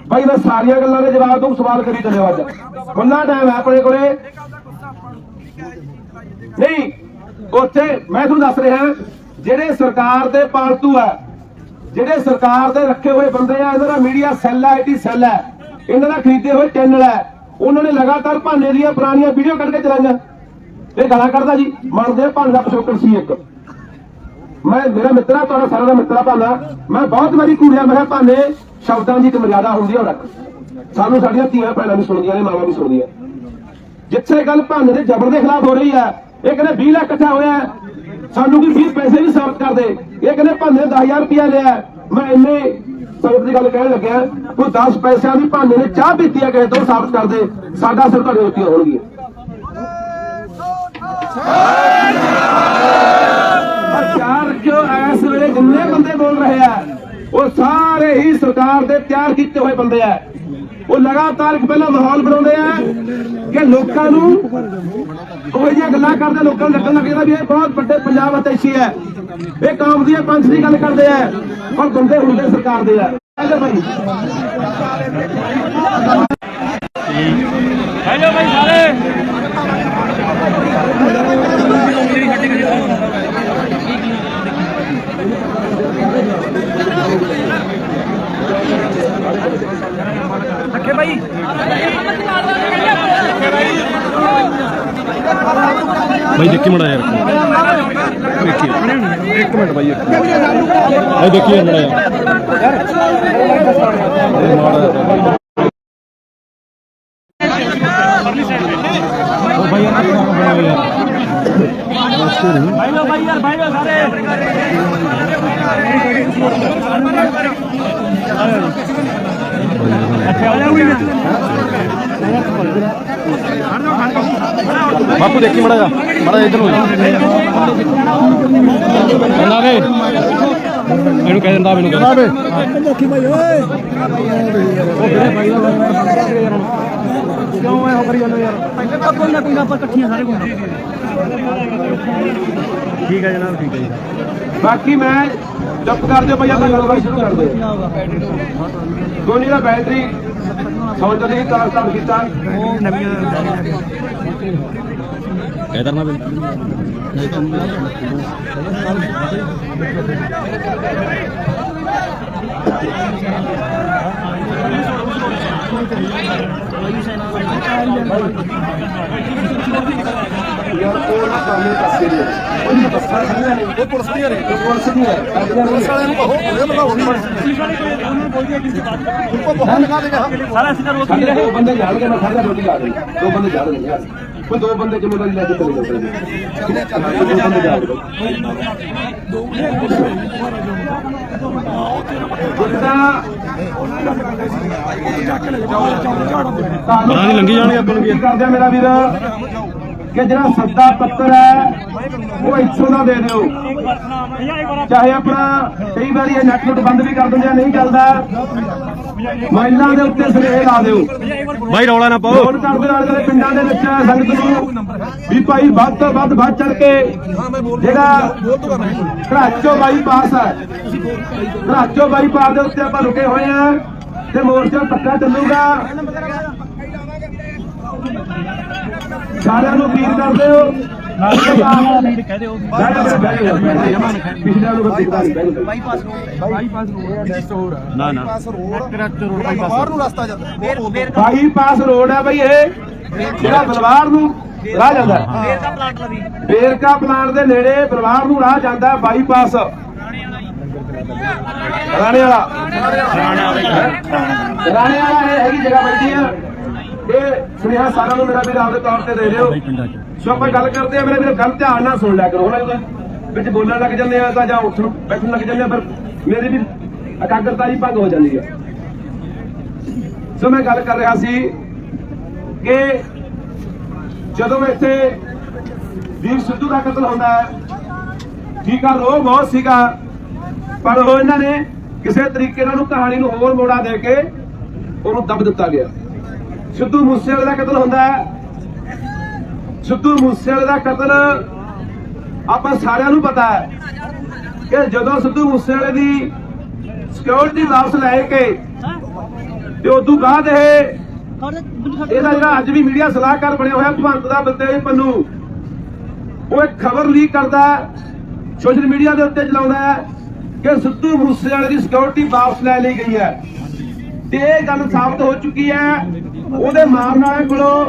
ਭਾਈ ਮੈਂ ਸਾਰੀਆਂ ਗੱਲਾਂ ਦੇ ਜਵਾਬ ਤੂੰ ਸਵਾਲ ਕਰੀ ਚੱਲਿਓ ਅੱਜ। ਖੁੱਲਾ ਟਾਈਮ ਹੈ ਆਪਣੇ ਕੋਲੇ। ਨਹੀਂ, ਉੱਥੇ ਮੈਂ ਤੁਹਾਨੂੰ ਦੱਸ ਰਿਹਾ, ਜਿਹੜੇ ਸਰਕਾਰ ਦੇ ਪਾਲਤੂ ਹੈ, ਜਿਹੜੇ ਸਰਕਾਰ ਦੇ ਰੱਖੇ ਹੋਏ ਬੰਦੇ ਆ, ਇਹਨਾਂ ਦਾ ਮੀਡੀਆ ਸੈੱਲ ਹੈ ਆਈਟੀ ਸੈੱਲ ਹੈ। ਇਹਨਾਂ ਦਾ ਖਰੀਦੇ ਹੋਏ ਚੈਨਲ ਹੈ। ਉਹਨਾਂ ਨੇ ਲਗਾਤਾਰ ਭਾਨੇ ਦੀਆਂ ਪੁਰਾਣੀਆਂ ਵੀਡੀਓ ਕੱਢ ਕੇ ਚਲਾਈਆਂ। ਇਹ ਗਾਲਾਂ ਕੱਢਦਾ ਜੀ। ਮੰਨਦੇ ਆ ਭਾਨੇ ਦਾ ਪਿਛੋਕੜ ਸੀ ਇੱਕ। ਮੈਂ ਮੇਰਾ ਮਿੱਤਰਾ ਤੁਹਾਡਾ ਸਾਰਿਆਂ ਦਾ ਮਿੱਤਰਾ ਭਾਨਾ। ਮੈਂ ਬਹੁਤ ਵਾਰੀ ਘੂਰਿਆ ਮੈਂ ਭਾਨੇ ਸ਼ਬਦਾਂ ਦੀ ਇੱਕ ਮਰਿਆਦਾ ਹੁੰਦੀ ਉਹ ਰੱਖ। ਸਾਨੂੰ ਸਾਡੀਆਂ ਧੀਆਂ ਭੈਣਾਂ ਵੀ ਸੁਣਦੀਆਂ ਨੇ ਮਾਵਾਂ ਵੀ ਸੁਣਦੀਆਂ ਜਿੱਥੇ ਗੱਲ ਭਾਨੇ ਦੇ ਜ਼ਬਰ ਦੇ ਖਿਲਾਫ ਹੋ ਰਹੀ ਹੈ ਇਹ ਕਹਿੰਦੇ 20 ਲੱਖ ਇਕੱਠਾ ਹੋਇਆ। ਹੈ। ਸਾਨੂੰ ਕੀ 20 ਪੈਸੇ ਵੀ ਸਾਬਤ ਕਰ ਦੇ। ਇਹ ਕਹਿੰਦੇ ਭਾਨੇ ਨੇ 10000 ਰੁਪਇਆ ਲਿਆ। ਹੈ। ਮੈਂ ਇੰਨੇ ਸੰਗਤ ਦੀ ਗੱਲ ਕਹਿਣ ਲੱਗਿਆ ਕੋਈ 10 ਪੈਸਿਆਂ ਦੀ ਭਾਨੇ ਨੇ ਚਾਹ ਪੀਤੀ ਹੈ ਕਿਸੇ ਤੋਂ ਸਾਬਤ ਕਰ ਦੇ। ਸਾਡਾ ਸਿਰ ਤੁਹਾਡੇ ਉੱਤੇ ਹੋਣਗੇ ਪਰ ਚਾਰ ਅੱਜ ਇਸ ਵੇਲੇ ਜਿੰਨੇ ਬੰਦੇ ਬੋਲ ਰਹੇ ਆ, ਉਹ ਸਾਰੇ ਹੀ ਸਰਕਾਰ ਦੇ ਤਿਆਰ ਕੀਤੇ ਹੋਏ ਬੰਦੇ ਆ। ਉਹ ਲਗਾਤਾਰ ਪਹਿਲਾਂ ਮਾਹੌਲ ਬਣਾਉਂਦੇ ਆ ਕਿ ਲੋਕਾਂ ਨੂੰ ਉਹ ਜਿਹੀਆਂ ਗੱਲਾਂ ਕਰਦੇ ਲੋਕਾਂ ਨੂੰ ਲੱਗਣ ਲੱਗਦਾ ਵੀ ਇਹ ਬਹੁਤ ਵੱਡੇ ਪੰਜਾਬ ਅਤੇਸ਼ੀ ਹੈ। ਇਹ ਕੌਮ ਦੀ ਪੰਜ ਦੀ ਗੱਲ ਕਰਦੇ ਆ ਪਰ ਬੰਦੇ ਹੁੰਦੇ ਸਰਕਾਰ ਦੇ ਆ। ਕਹਿੰਦੇ ਭਾਈ। ਹੈਲੋ ਭਾਈ ਸਾਰੇ ਰੱਖੇ ਭਾਈ ਭਾਈ ਦੇਖੀ ਮੜਾ ਯਾਰ। ਦੇਖੀ। ਇੱਕ ਮਿੰਟ ਭਾਈ ਇੱਕ ਭਾਈ ਦੇਖੀ ਮੜਾ ਯਾਰ। ਉਹ ਭਾਈ ਯਾਰ ਕਿਹੜਾ ਯਾਰ ਭਾਈ ਭਾਈ ਯਾਰ ਭਾਈ ਲੋ ਸਾਰੇ ਬਾਪੂ ਦੇਖੀ ਮੜਾ ਜਾ ਮੜਾ ਇਧਰ ਨੂੰ। ਕਹਿੰਦਾ ਵੇ। ਇਹਨੂੰ ਕਹਿ ਦਿੰਦਾ ਮੈਨੂੰ ਕਹਿੰਦਾ। ਵੇ ਕਿਉਂ ਐ ਹੋ ਕਰੀ ਜਾਂਦੇ ਯਾਰ? ਕੋਈ ਨਾ ਕੋਈ ਨਾ ਆਪਾਂ ਇਕੱਠੀਆਂ ਸਾਰੇ ਕੋਲ ਠੀਕ ਹੈ ਜਨਾਬ ਠੀਕ ਹੈ ਜੀ। ਬਾਕੀ ਮੈਂ ਚੁੱਪ ਕਰ ਦਿਓ ਭਈਆ ਤਾਂ ਗੱਲਬਾਤ ਸ਼ੁਰੂ ਕਰ ਦਿਓ ਗੋਨੀ ਦਾ ਬੈਟਰੀ ਸੌਂ ਚਲੀ ਤਾਂ ਸਟਾਰਟ ਕੀਤਾ ਉਹ ਨਵੀਆਂ ਇਧਰ ਨਾ ਵੇ ਯਾਰ ਉਹ ਨਾ ਸਾਹਮਣੇ ਪਾਸੇ ਦੇ ਉਹ ਨਹੀਂ ਦੱਸਣਾ ਨਹੀਂ ਉਹ ਪੁਲਿਸ ਦੀ ਹੈ ਪੁਲਿਸ ਦੀ ਪੁਲਿਸ ਵਾਲਿਆਂ ਨੂੰ ਕਹੋ ਉਹਦੇ ਲਗਾਓ ਸਾਰਾ ਅਸੀਂ ਤਾਂ ਰੋਜ਼ ਸਾਡੇ ਦੋ ਬੰਦੇ ਜਾਣਗੇ ਮੈਂ ਖੜਦਾ ਰੋਟੀ ਲਾ ਦੇ ਦੋ ਬੰਦੇ ਜਾਣਗੇ ਯਾਰ ਕੋਈ ਦੋ ਬੰਦੇ ਜ਼ਿੰਮੇਵਾਰੀ ਲੈ ਕੇ ਚਲੇ ਜਾਂਦੇ ਨੇ ਦੋ ਬੰਦੇ ਜਾਣਗੇ ਪਤਾ ਨੀ ਲੰਘੀ ਜਾਣਗੇ ਆਪਾਂ ਨੂੰ ਵੀ। ਕਰਦੇ ਮੇਰਾ ਵੀਰ ਕਿ ਜਿਹੜਾ ਸੱਦਾ ਪੱਤਰ ਹੈ ਉਹ ਇੱਥੋਂ ਦਾ ਦੇ ਦਿਓ। ਚਾਹੇ ਆਪਣਾ ਕਈ ਵਾਰੀ ਇਹ ਨੈਟ ਨੁੱਟ ਬੰਦ ਵੀ ਕਰ ਦਿੰਦੇ ਆ ਨਹੀਂ ਚੱਲਦਾ। ਮਹਿਲਾ ਦੇ ਉੱਤੇ ਸਰੇਹ ਲਾ ਦਿਓ। ਭਾਈ ਰੌਲਾ ਨਾ ਪਾਓ। ਫੋਨ ਕਰਦੇ ਨਾਲ ਜਿਹੜੇ ਪਿੰਡਾਂ ਦੇ ਵਿੱਚ ਸੰਗਤ ਨੂੰ ਵੀ ਭਾਈ ਵੱਧ ਤੋਂ ਵੱਧ ਵੱਧ ਚੜ ਕੇ ਜਿਹੜਾ ਘਰਾਚੋ ਬਾਈਪਾਸ ਹੈ ਘਰਾਚੋ ਬਾਈਪਾਸ ਦੇ ਉੱਤੇ ਆਪਾਂ ਰੁਕੇ ਹੋਏ ਆ ਤੇ ਮੋਰਚਾ ਪੱਕਾ ਚੱਲੂਗਾ। ਸਾਰਿਆਂ ਨੂੰ ਅਪੀਲ ਕਰਦੇ ਹੋ। ਬਾਈਪਾਸ ਬਾਈਪਾਸ ਰੋਡ ਨਾ ਨਾ। ਬਾਹਰ ਨੂੰ ਰਸਤਾ ਜਾਂਦਾ ਬਾਈਪਾਸ ਰੋਡ ਹੈ ਬਈ ਇਹ। ਜਿਹੜਾ ਬਲਵਾਰ ਨੂੰ ਰਾਹ ਜਾਂਦਾ। ਦਾ ਪਲਾਟ ਲਵੀ ਵੇਰਕਾ ਪਲਾਂਟ ਦੇ ਨੇੜੇ ਬਲਵਾਰ ਨੂੰ ਰਾਹ ਜਾਂਦਾ ਹੈ ਬਾਈਪਾਸ। ਰਾਣੇ ਵਾਲਾ। ਰਾਣੇ ਵਾਲਾ। ਇਹ ਹੈਗੀ ਜਗ੍ਹਾ ਬੈਠੀ ਆ। ਇਹ ਸੁਨੇਹਾ ਸਾਰਿਆਂ ਨੂੰ ਮੇਰਾ ਵੀ ਆਪਦੇ ਤੌਰ ਤੇ ਦੇ ਦਿਓ। ਸੋ ਆਪਾਂ ਗੱਲ ਕਰਦੇ ਆ ਮੇਰੇ ਵੀਰ, ਗੱਲ ਧਿਆਨ ਨਾਲ ਸੁਣ ਲਿਆ ਕਰੋ। ਹੁਣ ਵਿੱਚ ਬੋਲਣ ਲੱਗ ਜਾਂਦੇ ਆ ਤਾਂ ਜਾਂ ਉੱਠਣ, ਬੈਠਣ ਲੱਗ ਜਾਂਦੇ ਆ ਪਰ ਮੇਰੀ ਵੀ ਇਕਾਗਰਤਾ ਹੀ ਭੰਗ ਹੋ ਜਾਂਦੀ ਹੈ। ਸੋ ਮੈਂ ਗੱਲ ਕਰ ਰਿਹਾ ਸੀ ਕਿ ਜਦੋਂ ਇੱਥੇ ਵੀਰ ਸਿੱਧੂ ਦਾ ਕਤਲ ਹੁੰਦਾ ਹੈ, ਠੀਕ ਆ, ਰੋਹ ਬਹੁਤ ਸੀਗਾ, ਪਰ ਉਹ ਇਹਨਾਂ ਨੇ ਕਿਸੇ ਤਰੀਕੇ ਨਾਲ ਕਹਾਣੀ ਨੂੰ ਹੋਰ ਮੋੜਾ ਦੇ ਕੇ ਉਹਨੂੰ ਦਬ ਦਿੱਤਾ ਗਿਆ। ਸਿੱਧੂ ਮੂਸੇਵਾਲੇ ਦਾ ਕਤਲ ਹੁੰਦਾ ਹੈ। ਸਿੱਧੂ ਮੂਸੇਵਾਲੇ ਦਾ ਕਤਲ ਆਪਾਂ ਸਾਰਿਆਂ ਨੂੰ ਪਤਾ ਹੈ ਕਿ ਜਦੋਂ ਸਿੱਧੂ ਮੂਸੇਵਾਲੇ ਦੀ ਸਿਕਿਉਰਿਟੀ ਵਾਪਸ ਲੈ ਕੇ ਤੇ ਉਸ ਬਾਅਦ ਇਹ ਇਹਦਾ ਜਿਹੜਾ ਅੱਜ ਵੀ ਮੀਡੀਆ ਸਲਾਹਕਾਰ ਬਣਿਆ ਹੋਇਆ ਭਗਵੰਤ ਦਾ ਬੰਦੇ ਪੰਨੂ, ਉਹ ਇੱਕ ਖਬਰ ਲੀਕ ਕਰਦਾ ਸੋਸ਼ਲ ਮੀਡੀਆ ਦੇ ਉੱਤੇ ਚਲਾਉਂਦਾ ਹੈ ਕਿ ਸਿੱਧੂ ਮੂਸੇਵਾਲੇ ਦੀ ਸਿਕਿਉਰਿਟੀ ਵਾਪਸ ਲੈ ਲਈ ਗਈ ਹੈ। ਤੇ ਇਹ ਗੱਲ ਸਾਬਤ ਹੋ ਚੁੱਕੀ ਹੈ ਉਹਦੇ ਮਾਰਨ ਵਾਲੇ ਕੋਲੋਂ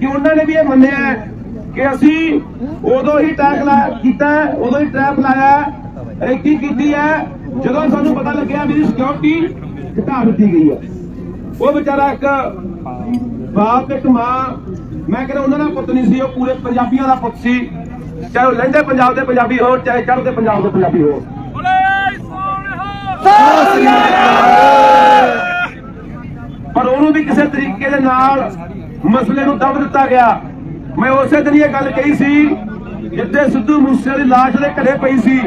ਕਿ ਉਹਨਾਂ ਨੇ ਵੀ ਇਹ ਮੰਨਿਆ ਹੈ ਕਿ ਅਸੀਂ ਉਦੋਂ ਹੀ ਟੈਗ ਲਾ ਕੀਤਾ ਹੈ, ਉਦੋਂ ਹੀ ਟ੍ਰੈਪ ਲਾਇਆ ਹੈ, ਰੇਕੀ ਕੀਤੀ ਹੈ ਜਦੋਂ ਸਾਨੂੰ ਪਤਾ ਲੱਗਿਆ ਵੀ ਸਿਕਿਉਰਿਟੀ ਘਟਾ ਦਿੱਤੀ ਗਈ ਹੈ। ਉਹ ਵਿਚਾਰਾ ਇੱਕ ਬਾਪ ਇੱਕ ਮਾਂ ਮੈਂ ਕਹਿੰਦਾ ਉਹਨਾਂ ਦਾ ਪੁੱਤ ਨਹੀਂ ਸੀ ਉਹ ਪੂਰੇ ਪੰਜਾਬੀਆਂ ਦਾ ਪੁੱਤ ਸੀ। ਚਾਹੇ ਉਹ ਲਹਿੰਦੇ ਪੰਜਾਬ ਦੇ ਪੰਜਾਬੀ ਹੋਣ ਚਾਹੇ ਚੜ੍ਹਦੇ ਪੰਜਾਬ ਦੇ ਪੰਜਾਬੀ ਹੋਣ। ਪਰ ਉਹਨੂੰ ਵੀ ਕਿਸੇ ਤਰੀਕੇ ਦੇ ਨਾਲ ਮਸਲੇ ਨੂੰ ਦਬ ਦਿੱਤਾ ਗਿਆ। ਮੈਂ ਉਸੇ ਦਿਨ ਇਹ ਗੱਲ ਕਹੀ ਸੀ, ਜਿੱਥੇ ਸਿੱਧੂ ਮੂਸੇ ਦੀ ਲਾਸ਼ ਦੇ ਘਰੇ ਪਈ ਸੀ।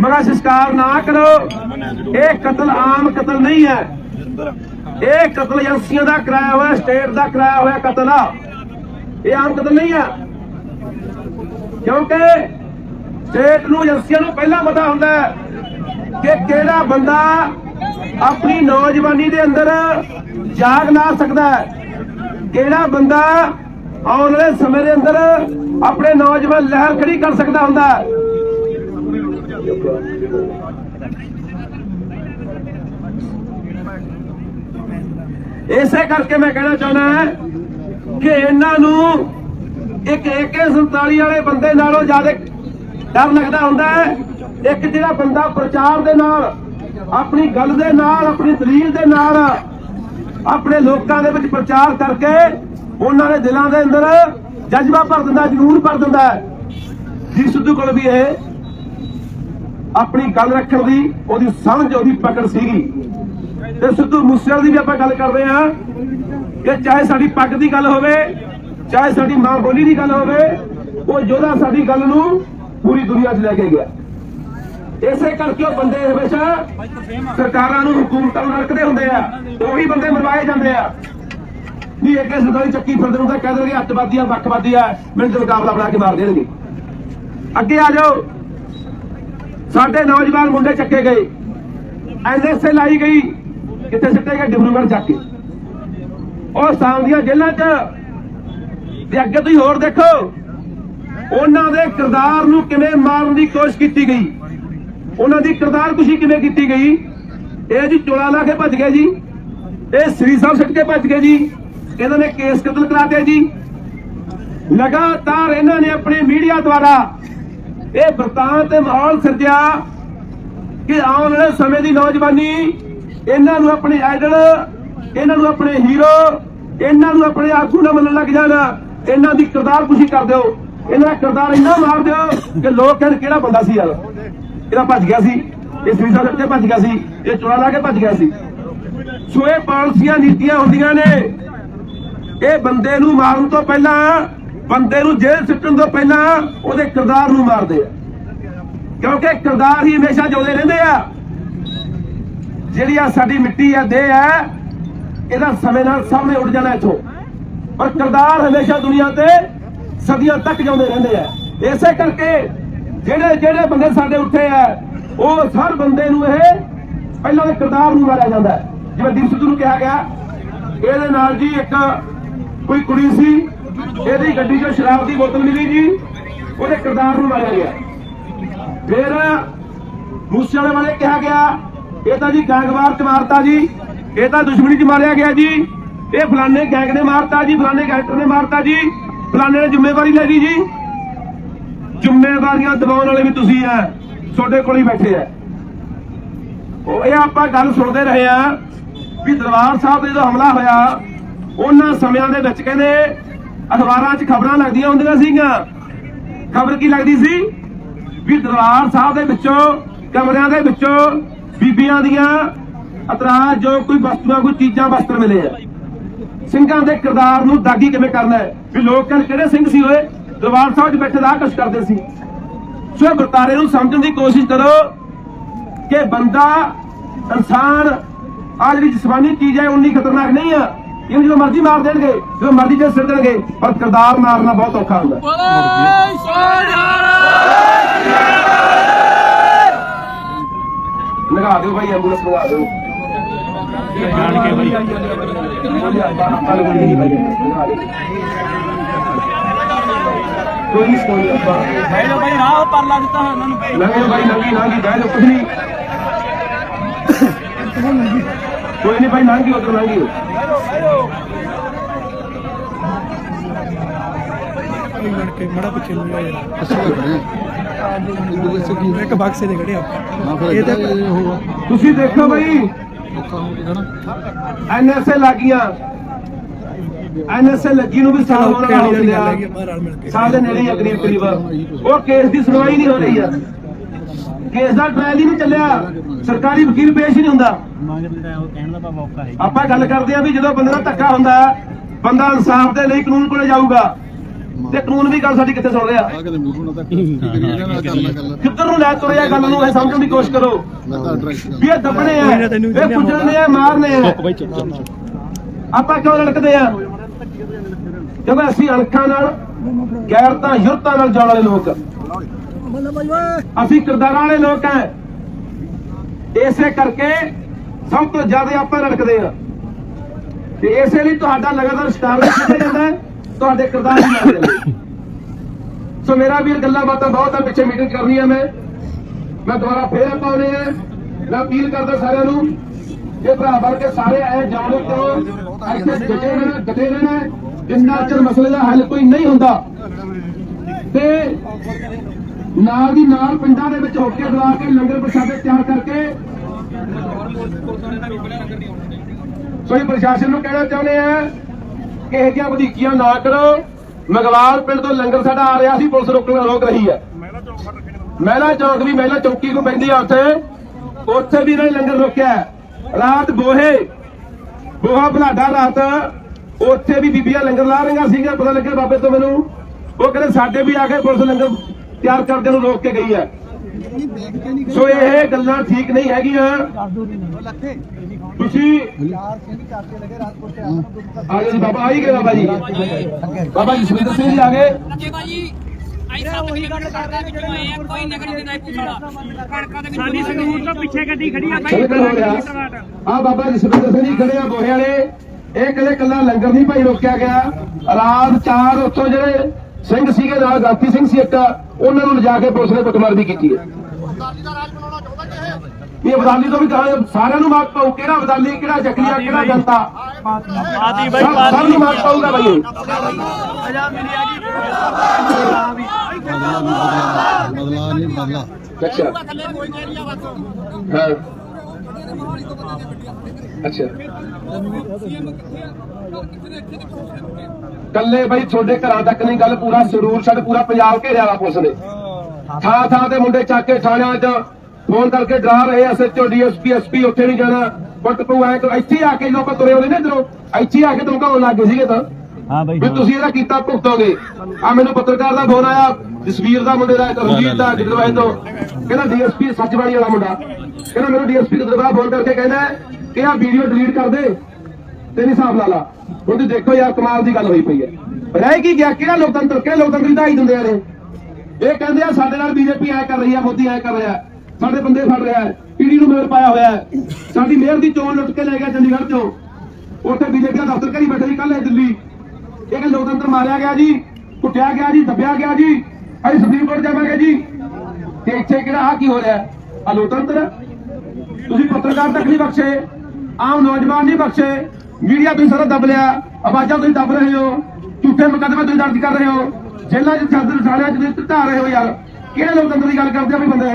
ਮਗਾ ਸੰਸਕਾਰ ਨਾ ਕਰੋ। ਇਹ ਕਤਲ ਆਮ ਕਤਲ ਨਹੀਂ ਹੈ। ਇਹ ਕਤਲ ਏਜੰਸੀਆਂ ਦਾ ਕਰਾਇਆ ਹੋਇਆ, ਸਟੇਟ ਦਾ ਕਰਾਇਆ ਹੋਇਆ ਕਤਲ ਆ। ਇਹ ਆਮ ਕਤਲ ਨਹੀਂ ਆ ਕਿਉਂਕਿ ਸਟੇਟ ਨੂੰ ਏਜੰਸੀਆਂ ਨੂੰ ਪਹਿਲਾਂ ਪਤਾ ਹੁੰਦਾ ਕਿ ਕਿਹੜਾ ਬੰਦਾ ਆਪਣੀ ਨੌਜਵਾਨੀ ਦੇ ਅੰਦਰ ਜਾਗ ਲਾ ਸਕਦਾ ਹੈ। ਕਿਹੜਾ ਬੰਦਾ ਆਉਣ ਵਾਲੇ ਸਮੇਂ ਦੇ ਅੰਦਰ ਆਪਣੇ ਨੌਜਵਾਨ ਲਹਿਰ ਖੜੀ ਕਰ ਸਕਦਾ ਹੁੰਦਾ ਇਸੇ ਕਰਕੇ ਮੈਂ ਕਹਿਣਾ ਚਾਹੁੰਦਾ ਕਿ ਇਹਨਾਂ ਨੂੰ ਇੱਕ AK47 ਵਾਲੇ ਬੰਦੇ ਨਾਲੋਂ ਜ਼ਿਆਦਾ ਡਰ ਲੱਗਦਾ ਹੁੰਦਾ ਹੈ। ਇੱਕ ਜਿਹੜਾ ਬੰਦਾ ਪ੍ਰਚਾਰ ਦੇ ਨਾਲ ਆਪਣੀ ਗੱਲ ਦੇ ਨਾਲ, ਆਪਣੀ ਦਲੀਲ ਦੇ ਨਾਲ, ਆਪਣੇ ਲੋਕਾਂ ਦੇ ਵਿੱਚ ਪ੍ਰਚਾਰ ਕਰਕੇ ਉਹਨਾਂ ਦੇ ਦਿਲਾਂ ਦੇ ਅੰਦਰ ਜਜ਼ਬਾ ਭਰ ਦਿੰਦਾ, ਜਨੂਨ ਭਰ ਦਿੰਦਾ ਜੀ ਸਿੱਧੂ ਕੋਲ ਵੀ ਇਹ ਆਪਣੀ ਗੱਲ ਰੱਖਣ ਦੀ, ਉਹਦੀ ਸਮਝ, ਉਹਦੀ ਪਕੜ ਸੀਗੀ। ਤੇ ਸਿੱਧੂ ਮੂਸੇਵਾਲੇ ਦੀ ਵੀ ਆਪਾਂ ਗੱਲ ਕਰਦੇ ਹਾਂ ਕਿ ਚਾਹੇ ਸਾਡੀ ਪੱਗ ਦੀ ਗੱਲ ਹੋਵੇ, ਚਾਹੇ ਸਾਡੀ ਮਾਂ ਬੋਲੀ ਦੀ ਗੱਲ ਹੋਵੇ, ਉਹ ਯੋਧਾ ਸਾਡੀ ਗੱਲ ਨੂੰ ਪੂਰੀ ਦੁਨੀਆ 'ਚ ਲੈ ਕੇ ਗਿਆ। ਇਸੇ ਕਰਕੇ ਉਹ ਬੰਦੇ ਹਮੇਸ਼ਾ ਸਰਕਾਰਾਂ ਨੂੰ ਹਕੂਮਤਾਂ ਨੂੰ ਰੜਕਦੇ ਹੁੰਦੇ ਆ, ਉਹੀ ਬੰਦੇ ਮਰਵਾਏ ਜਾਂਦੇ ਆ। ਵੀ ਇੱਕ ਸਰਕਾਰੀ ਚੱਕੀ ਫਿਰਦੇ ਨੂੰ ਤਾਂ ਕਹਿ ਦੇਣਗੇ ਅੱਤਵਾਦੀ ਆ ਵੱਖਵਾਦੀ ਆ ਮੈਨੂੰ ਤੇ ਮੁਕਾਬਲਾ ਬਣਾ ਕੇ ਮਾਰ ਦੇਣਗੇ। ਅੱਗੇ ਆ ਜਾਓ। ਸਾਡੇ ਨੌਜਵਾਨ ਮੁੰਡੇ ਚੱਕੇ ਗਏ। ਐਨਐਸਏ ਲਾਈ ਗਈ, ਕਿੱਥੇ ਸਿੱਟੇ ਗਏ? ਡਿਬਰੂਗੜ੍ਹ ਚੱਕ ਕੇ। ਉਹ ਸਾਮ ਦੀਆਂ ਜੇਲ੍ਹਾਂ 'ਚ। ਤੇ ਅੱਗੇ ਤੁਸੀਂ ਹੋਰ ਦੇਖੋ, ਉਹਨਾਂ ਦੇ ਕਿਰਦਾਰ ਨੂੰ ਕਿਵੇਂ ਮਾਰਨ ਦੀ ਕੋਸ਼ਿਸ਼ ਕੀਤੀ ਗਈ। ਉਹਨਾਂ ਦੀ ਕਿਰਦਾਰ ਕੁਸ਼ੀ ਕਿਵੇਂ ਕੀਤੀ ਗਈ? ਇਹ ਜੀ ਚੋਲਾ ਲਾ ਕੇ ਭੱਜ ਗਏ ਜੀ। ਇਹ ਸ੍ਰੀ ਸਾਹਿਬ ਛੱਡ ਕੇ ਭੱਜ ਗਏ ਜੀ। ਇਹਨਾਂ ਨੇ ਕੇਸ ਕਤਲ ਕਰਾਤੇ ਜੀ। ਲਗਾਤਾਰ ਇਹਨਾਂ ਨੇ ਆਪਣੇ ਮੀਡੀਆ ਦੁਆਰਾ ਇਹ ਵਰਤਾਂ ਤੇ ਮਾਹੌਲ ਸਿਰਜਿਆ ਕਿ ਆਉਣ ਵਾਲੇ ਸਮੇਂ ਦੀ ਨੌਜਵਾਨੀ, ਇਹਨਾਂ ਨੂੰ ਆਪਣੇ ਆਈਡਲ ਇਹਨਾਂ ਨੂੰ ਆਪਣੇ ਹੀਰੋ ਇਹਨਾਂ ਨੂੰ ਆਪਣੇ ਆਗੂ ਨਾ ਮੰਨਣ ਲੱਗ ਜਾਣ। ਇਹਨਾਂ ਦੀ ਕਿਰਦਾਰ ਕੁਸ਼ੀ ਕਰ ਦਿਓ। ਇਹਨਾਂ ਦਾ ਕਿਰਦਾਰ ਇੰਨਾ ਮਾਰ ਦਿਓ ਕਿ ਲੋਕ ਕਹਿਣ ਕਿਹੜਾ ਬੰਦਾ ਸੀ ਯਾਰ? ਇਹਦਾ ਭੱਜ ਗਿਆ ਸੀ? ਇਹ ਸ੍ਰੀ ਸਾਹਿਬ ਤੇ ਭੱਜ ਗਿਆ ਸੀ। ਇਹ ਚੋਲਾ ਲਾ ਕੇ ਭੱਜ ਗਿਆ ਸੀ। ਸੋ ਇਹ ਪਾਲਸੀਆਂ ਨੀਤੀਆਂ ਹੁੰਦੀਆਂ ਨੇ। ਇਹ ਬੰਦੇ ਨੂੰ ਮਾਰਨ ਤੋਂ ਪਹਿਲਾਂ, ਬੰਦੇ ਨੂੰ ਜੇਲ੍ਹ ਸਿੱਟਣ ਤੋਂ ਪਹਿਲਾਂ ਉਹਦੇ ਕਿਰਦਾਰ ਨੂੰ ਮਾਰਦੇ ਆ। ਕਿਉਂਕਿ ਕਿਰਦਾਰ ਹੀ ਹਮੇਸ਼ਾ ਜਿਉਂਦੇ ਰਹਿੰਦੇ ਆ। ਜਿਹੜੀ ਆ ਸਾਡੀ ਮਿੱਟੀ ਆ, ਦੇਹ ਆ, ਇਹਦਾ ਸਮੇਂ ਨਾਲ ਸਾਹਮਣੇ ਉੱਡ ਜਾਣਾ ਇੱਥੋਂ। ਪਰ ਕਿਰਦਾਰ ਹਮੇਸ਼ਾ ਦੁਨੀਆ ਤੇ ਸਦੀਆਂ ਤੱਕ ਜਿਉਂਦੇ ਰਹਿੰਦੇ ਆ। ਇਸੇ ਕਰਕੇ ਜਿਹੜੇ ਜਿਹੜੇ ਬੰਦੇ ਸਾਡੇ ਉੱਠੇ ਆ, ਉਹ ਹਰ ਬੰਦੇ ਨੂੰ ਇਹ ਪਹਿਲਾਂ ਦੇ ਕਿਰਦਾਰ ਨੂੰ ਮਾਰਿਆ ਜਾਂਦਾ ਜਿਵੇਂ ਦੀਪ ਸਿੱਧੂ ਨੂੰ ਕਿਹਾ ਗਿਆ, ਇਹਦੇ ਨਾਲ ਜੀ ਇੱਕ ਕੋਈ ਕੁੜੀ ਸੀ, ਇਹਦੀ ਗੱਡੀ 'ਚੋਂ ਸ਼ਰਾਬ ਦੀ ਬੋਤਲ ਮਿਲੀ ਜੀ, ਉਹਦੇ ਕਿਰਦਾਰ ਨੂੰ ਮਾਰਿਆ ਗਿਆ। ਫਿਰ ਮੂਸੇ ਵਾਲੇ ਵਾਲੇ ਕਿਹਾ ਗਿਆ, ਇਹ ਤਾਂ ਜੀ ਗੈਂਗਵਾਰ ਚ ਮਾਰਤਾ ਜੀ, ਇਹ ਤਾਂ ਦੁਸ਼ਮਣੀ ਚ ਮਾਰਿਆ ਗਿਆ ਜੀ। ਇਹ ਫਲਾਣੇ ਗੈਂਗ ਨੇ ਮਾਰਤਾ ਜੀ, ਫਲਾਣੇ ਗੈਂਗਸਟਰ ਨੇ ਮਾਰਤਾ ਜੀ, ਫਲਾਣੇ ਨੇ ਜ਼ਿੰਮੇਵਾਰੀ ਲੈ ਲਈ ਜੀ। ਜ਼ਿੰਮੇਵਾਰੀਆਂ ਦਿਵਾਉਣ ਵਾਲੇ ਵੀ ਤੁਸੀਂ ਆ, ਤੁਹਾਡੇ ਕੋਲ ਹੀ ਬੈਠੇ ਆ। ਉਹ ਇਹ ਆਪਾਂ ਗੱਲ ਸੁਣਦੇ ਰਹੇ ਆ ਵੀ ਦਰਬਾਰ ਸਾਹਿਬ ਤੇ ਜਦੋਂ ਹਮਲਾ ਹੋਇਆ, ਉਹਨਾਂ ਸਮਿਆਂ ਦੇ ਵਿੱਚ ਕਹਿੰਦੇ ਅਖਬਾਰਾਂ 'ਚ ਖਬਰਾਂ ਲੱਗਦੀਆਂ ਹੁੰਦੀਆਂ ਸੀਗੀਆਂ। ਖਬਰ ਕੀ ਲੱਗਦੀ ਸੀ? ਵੀ ਦਰਬਾਰ ਸਾਹਿਬ ਦੇ ਵਿੱਚੋਂ, ਕਮਰਿਆਂ ਦੇ ਵਿੱਚੋਂ ਬੀਬੀਆਂ ਦੀਆਂ ਅਤਰਾਜ ਜੋ ਕੋਈ ਵਸਤੂਆਂ, ਕੋਈ ਚੀਜ਼ਾਂ, ਵਸਤਰ ਮਿਲੇ ਆ। ਸਿੰਘਾਂ ਦੇ ਕਿਰਦਾਰ ਨੂੰ ਦਾਗੀ ਕਿਵੇਂ ਕਰਨਾ ਹੈ? ਵੀ ਲੋਕ ਕਹਿਣ, ਕਿਹੜੇ ਸਿੰਘ ਸੀ ਓਏ? ਦਰਬਾਰ ਸਾਹਿਬ 'ਚ ਬੈਠੇ ਦਾ ਕੁਛ ਕਰਦੇ ਸੀ। ਸੋ ਇਹ ਵਰਤਾਰੇ ਨੂੰ ਸਮਝਣ ਦੀ ਕੋਸ਼ਿਸ਼ ਕਰੋ ਕਿ ਬੰਦਾ ਇਨਸਾਨ ਆ ਜਿਹੜੀ ਜਿਸਮਾਨੀ ਚੀਜ਼ ਹੈ ਉਨੀ ਖਤਰਨਾਕ ਨਹੀਂ ਆ। ਇਹਨੂੰ ਜਦੋਂ ਮਰਜ਼ੀ ਮਾਰ ਦੇਣਗੇ ਜਦੋਂ ਮਰਜ਼ੀ ਜੇ ਸਿਰ ਦੇਣਗੇ ਪਰ ਕਿਰਦਾਰ ਮਾਰਨਾ ਬਹੁਤ ਔਖਾ ਹੁੰਦਾ। ਲਗਾ ਦਿਓ ਭਾਈ ਐਂਬੂਲੈਂਸ ਲਗਾ ਦਿਓ। ਜਾਣ ਕੇ ਬਾਈ। ਕੋਈ ਕੋਈ ਆਪਾਂ ਭਾਈ ਲੋ ਭਾਈ ਰਾਹ ਪਰਲਾ ਦਿੱਤਾ ਹੋਇਆ ਉਹਨਾਂ ਨੂੰ ਲੰਘੇ ਭਾਈ ਲੰਘੀ ਲੰਘੀ ਬਹਿ ਜਾਓ ਕੁਝ ਨਹੀਂ। ਕੋਈ ਨਹੀਂ ਭਾਈ ਲੰਘੀ ਉਧਰ ਲੰਘੀ ਲੜਕੇ ਮੜਾ ਪਿੱਛੇ ਨੂੰ ਯਾਰ ਇੱਕ ਬਕਸੇ ਦੇ ਖੜੇ ਆਪਾਂ ਇਹ ਤਾਂ ਤੁਸੀਂ ਦੇਖੋ ਭਾਈ ਐਨਐਸਏ ਲੱਗੀਆਂ। ਐਨਐਸਏ ਲੱਗੀ ਨੂੰ ਵੀ ਸਾਲ ਹੋਣ ਵਾਲਾ ਹੋ ਗਿਆ ਸਾਲ ਦੇ ਨੇੜੇ ਹੀ ਕਰੀਬ ਕਰੀਬ ਉਹ ਕੇਸ ਦੀ ਸੁਣਵਾਈ ਨਹੀਂ ਹੋ ਰਹੀ ਆ। ਕੇਸ ਦਾ ਟ੍ਰਾਇਲ ਹੀ ਨਹੀਂ ਚੱਲਿਆ। ਸਰਕਾਰੀ ਵਕੀਲ ਪੇਸ਼ ਹੀ ਨਹੀਂ ਹੁੰਦਾ। ਆਪਾਂ ਗੱਲ ਕਰਦੇ ਆ ਵੀ ਜਦੋਂ ਬੰਦੇ ਦਾ ਧੱਕਾ ਹੁੰਦਾ ਬੰਦਾ ਇਨਸਾਫ ਦੇ ਲਈ ਕਾਨੂੰਨ ਕੋਲੇ ਜਾਊਗਾ। ਤੇ ਕਾਨੂੰਨ ਵੀ ਗੱਲ ਸਾਡੀ ਕਿੱਥੇ ਸੁਣ ਰਿਹਾ? ਕਦੇ ਮੂੰਹ ਨਾਲ ਤਾਂ ਕਿਹਨਾਂ ਨਾਲ ਕਰਨਾ ਗੱਲ ਕਿੱਧਰ ਨੂੰ ਲੈ ਤੁਰਿਆ ਗੱਲ ਨੂੰ? ਇਹ ਸਮਝਣ ਦੀ ਕੋਸ਼ਿਸ਼ ਕਰੋ। ਵੀ ਇਹ ਦੱਬਣੇ ਆ ਇਹ ਪੁੱਜਣੇ ਆ ਮਾਰਨੇ ਆ। ਆਪਾਂ ਕਿਉਂ ਲੜਕਦੇ ਆ? ਕਿਉਂਕਿ ਅਸੀਂ ਅਣਖਾਂ ਨਾਲ, ਗੈਰਤਾਂ, ਯੁਰਤਾਂ ਨਾਲ ਜਾਣ ਵਾਲੇ ਲੋਕ। ਅਸੀਂ ਕਿਰਦਾਰਾਂ ਵਾਲੇ ਲੋਕ ਆ ਇਸੇ ਕਰਕੇ ਸਭ ਤੋਂ ਜ਼ਿਆਦਾ ਆਪਾਂ ਲੜਕਦੇ ਆ। ਤੇ ਇਸੇ ਲਈ ਤੁਹਾਡਾ ਲਗਾਤਾਰ ਸਟਾਰ ਕੀਤਾ ਜਾਂਦਾ ਤੁਹਾਡੇ ਕਿਰਦਾਰ ਵੀ ਲੱਗਦੇ ਸੋ ਮੇਰਾ ਵੀਰ, ਗੱਲਾਂ ਬਾਤਾਂ ਬਹੁਤ ਆ, ਪਿੱਛੇ ਮੀਟਿੰਗ ਕਰਨੀ ਆ ਮੈਂ। ਮੈਂ ਦੁਬਾਰਾ ਫੇਰ ਆਪਾਂ ਆਉਣੇ ਆ। ਮੈਂ ਅਪੀਲ ਕਰਦਾ ਸਾਰਿਆਂ ਨੂੰ ਇਹ ਭਰਾ ਵਰਗੇ ਸਾਰੇ ਐ ਜਾਣੋ ਕਿ ਇੱਥੇ ਡਟੇ ਰਹਿਣਾ ਡਟੇ ਰਹਿਣਾ। ਜਿੰਨਾ ਚਿਰ ਮਸਲੇ ਦਾ ਹੱਲ ਕੋਈ ਨਹੀਂ ਹੁੰਦਾ। ਤੇ ਨਾਲ ਦੀ ਨਾਲ ਪਿੰਡਾਂ ਦੇ ਵਿੱਚ ਹੋਕੇ ਦਵਾ ਕੇ ਲੰਗਰ ਪ੍ਰਸ਼ਾਦੇ ਤਿਆਰ ਕਰਕੇ ਸੋ ਪ੍ਰਸ਼ਾਸਨ ਨੂੰ ਕਹਿਣਾ ਚਾਹੁੰਦੇ ਆ ਕਿ ਇਹ ਜਿਹੀਆਂ ਵਧੀਕੀਆਂ ਨਾ ਕਰੋ ਮਗਵਾਲ ਪਿੰਡ ਤੋਂ ਲੰਗਰ ਸਾਡਾ ਆ ਰਿਹਾ ਸੀ, ਪੁਲਿਸ ਰੋਕਣ ਰੋਕ ਰਹੀ ਹੈ। ਮਹਿਲਾ ਚੌਕ ਵੀ ਮਹਿਲਾ ਚੌਕੀ ਕੋ ਪੈਂਦੀ ਆ ਉੱਥੇ। ਉੱਥੇ ਵੀ ਇਹਨਾਂ ਨੇ ਲੰਗਰ ਰੋਕਿਆ। ਰਾਤ ਬੋਹੇ ਬੋਹਾ ਭਲਾਡਾ ਰਾਤ। ਉੱਥੇ ਵੀ ਬੀਬੀਆਂ ਲੰਗਰ ਲਾ ਰਹੀਆਂ ਸੀਗੀਆਂ ਪਤਾ ਲੱਗਿਆ ਬਾਬੇ ਤੋਂ ਮੈਨੂੰ। ਉਹ ਕਹਿੰਦੇ ਸਾਡੇ ਵੀ ਆ ਕੇ ਪੁਲਿਸ ਲੰਗਰ ਤਿਆਰ ਕਰਦੇ ਨੂੰ ਰੋਕ ਕੇ ਗਈ ਹੈ। ਸੋ ਇਹ ਗੱਲਾਂ ਠੀਕ ਨਹੀਂ ਹੈਗੀਆਂ। ਤੁਸੀਂ ਆ ਗਏ ਜੀ ਬਾਬਾ ਆ ਹੀ ਗਏ ਬਾਬਾ ਜੀ। ਬਾਬਾ ਜੀ ਸੁਰਿੰਦਰ ਸਿੰਘ ਜੀ ਆ ਗਏ। ਅੱਗੇ ਭਾਜੀ ਐਸਾ ਉਹੀ ਗੱਲ ਕਰਦੇ ਵੀ ਜਦੋਂ ਇਹ ਕੋਈ ਨਗਰੀ ਦੇ ਨਹੀਂ ਪੁੱਛਣਾ ਕਣਕਾਂ ਦੇ ਵਿੱਚ ਸਾਡੀ ਸੰਗਰੂਰ ਤੋਂ ਪਿੱਛੇ ਗੱਡੀ ਖੜੀ ਆ ਰਿਹਾ ਆ। ਬਾਬਾ ਜੀ ਸੁਰਿੰਦਰ ਸਿੰਘ ਜੀ ਖੜੇ ਆ ਬੋਹੇ ਵਾਲੇ। ਇਹ ਕਦੇ ਕੱਲਾ ਲੰਗਰ ਨਹੀਂ ਭਾਈ ਰੋਕਿਆ ਗਿਆ? ਰਾਤ ਚਾਰ ਉੱਥੋਂ ਜਿਹੜੇ ਸਿੰਘ ਸੀਗੇ ਨਾਲ ਗਾਤੀ ਸਿੰਘ ਸੀ ਇੱਕ ਉਹਨਾਂ ਨੂੰ ਲਿਜਾ ਕੇ ਪੁਲਿਸ ਨੇ ਕੁੱਟਮਾਰ ਵੀ ਕੀਤੀ ਹੈ। ਇਹ ਬਦਾਲੀ ਤੋਂ ਵੀ ਕਹਾਂ ਸਾਰਿਆਂ ਨੂੰ ਮਾਰ ਪਾਉ ਕਿਹੜਾ ਬਦਾਲੀ ਕਿਹੜਾ ਚੱਕਰੀਆ ਕਿਹੜਾ ਜਨਤਾ? ਆਦੀ ਬਾਈ ਸਭ ਨੂੰ ਮਾਰ। ਬਦਲਾ ਨਹੀਂ ਬਦਲਾ ਅੱਛਾ ਹਾਂ। ਅੱਛਾ। ਕੱਲੇ ਬਈ ਤੁਹਾਡੇ ਘਰਾਂ ਤੱਕ ਨਹੀਂ ਗੱਲ ਪੂਰਾ ਸਰੂਰ ਛੱਡ ਪੂਰਾ ਪੰਜਾਬ ਘੇਰਿਆ ਵਾ ਪੁਲਿਸ ਨੇ। ਥਾਂ ਥਾਂ ਤੇ ਮੁੰਡੇ ਚੱਕ ਕੇ ਥਾਣਿਆਂ 'ਚ ਫੋਨ ਕਰਕੇ ਡਰਾ ਰਹੇ ਐਸਐਚਓ ਡੀਐਸਪੀ ਐਸਪੀ ਉੱਥੇ ਨਹੀਂ ਜਾਣਾ। ਬਟ ਪਊ ਐ ਇੱਥੇ ਆ ਕੇ ਲੋਕ ਤੁਰੇ ਹੋਣੇ ਨੇ ਇਧਰੋਂ। ਇੱਥੇ ਆ ਕੇ ਧਮਕਾਉਣ ਲੱਗ ਗਏ ਸੀਗੇ ਤਾਂ। ਹਾਂ ਬਾਈ ਤੁਸੀਂ ਇਹਦਾ ਕੀਤਾ ਭੁਗਤੋਗੇ। ਆ ਮੈਨੂੰ ਪੱਤਰਕਾਰ ਦਾ ਫੋਨ ਆਇਆ ਜਸਵੀਰ ਦਾ ਮੁੰਡੇ ਦਾ ਰਣਜੀਤ ਦਾ ਗਿੱਦੜਵਾਏ ਤੋਂ। ਕਹਿੰਦਾ ਡੀਐਸਪੀ ਸੱਚਵਾੜੀ ਵਾਲਾ ਮੁੰਡਾ। ਕਹਿੰਦਾ ਮੈਨੂੰ ਡੀਐਸਪੀ ਗਿੱਦੜਵਾਹ ਫੋਨ ਕਰਕੇ ਕਹਿੰਦਾ ਕਿ ਆ ਵੀਡੀਓ ਡਿਲੀਟ ਕਰ ਦੇ। ਤੇ ਹਿਸਾਬ ਲਾ ਲਾ। ਹੁਣ ਤੁਸੀਂ ਦੇਖੋ ਯਾਰ ਕਮਾਲ ਦੀ ਗੱਲ ਹੋਈ ਪਈ ਹੈ। ਰਹਿ ਕੀ ਗਿਆ? ਕਿਹੜਾ ਲੋਕਤੰਤਰ ਕਿਹੜੇ ਲੋਕਤੰਤਰ ਦੀ ਢਾਈ ਦਿੰਦੇ ਆ ਇਹ ਕਹਿੰਦੇ ਆ ਸਾਡੇ ਨਾਲ ਬੀਜੇਪੀ ਐ ਕਰ ਰਹੀ ਆ ਮੋਦੀ ਐ ਕਰ ਰਿਹਾ ਸਾਡੇ ਬੰਦੇ ਫੜ ਰਿਹਾ ਹੈ, ਈਡੀ ਨੂੰ ਮੇਲ ਪਾਇਆ ਹੋਇਆ ਸਾਡੀ ਮੇਅਰ ਦੀ ਚੋਣ ਲੁੱਟ ਕੇ ਲੈ ਗਿਆ ਚੰਡੀਗੜ੍ਹ ਤੋਂ ਉੱਥੇ ਬੀਜੇਪੀ ਦਾ ਦਫ਼ਤਰ ਘਰੀ ਬੈਠੇ ਸੀ ਕੱਲ ਦਿੱਲੀ। ਇਹ ਕਿ ਲੋਕਤੰਤਰ ਮਾਰਿਆ ਗਿਆ ਜੀ ਕੁੱਟਿਆ ਗਿਆ ਜੀ ਦੱਬਿਆ ਗਿਆ ਜੀ। ਅਸੀਂ ਸੁਪਰੀਮ ਕੋਰਟ ਜਾਵਾਂਗੇ ਜੀ। ਤੇ ਇੱਥੇ ਕਿਹੜਾ ਆ ਕੀ ਹੋ ਰਿਹਾ? ਆ ਲੋਕਤੰਤਰ ਤੁਸੀਂ ਪੱਤਰਕਾਰ ਤੱਕ ਨਹੀਂ ਬਖਸ਼ੇ। ਆਮ ਨੌਜਵਾਨ ਨਹੀਂ ਬਖਸ਼ੇ। ਮੀਡੀਆ ਤੁਸੀਂ ਸਾਰਾ ਦੱਬ ਲਿਆ ਆਵਾਜ਼ਾਂ ਤੁਸੀਂ ਦੱਬ ਰਹੇ ਹੋ ਝੂਠੇ ਮੁਕੱਦਮੇ ਤੁਸੀਂ ਦਰਜ ਕਰ ਰਹੇ ਹੋ। ਜੇਲ੍ਹਾਂ 'ਚ ਚਾਦਰ ਥਾਣਿਆਂ 'ਚ ਤੁਸੀਂ ਢਾ ਰਹੇ ਹੋ ਯਾਰ। ਕਿਹੜੇ ਲੋਕਤੰਤਰ ਦੀ ਗੱਲ ਕਰਦੇ ਆ ਵੀ ਬੰਦੇ?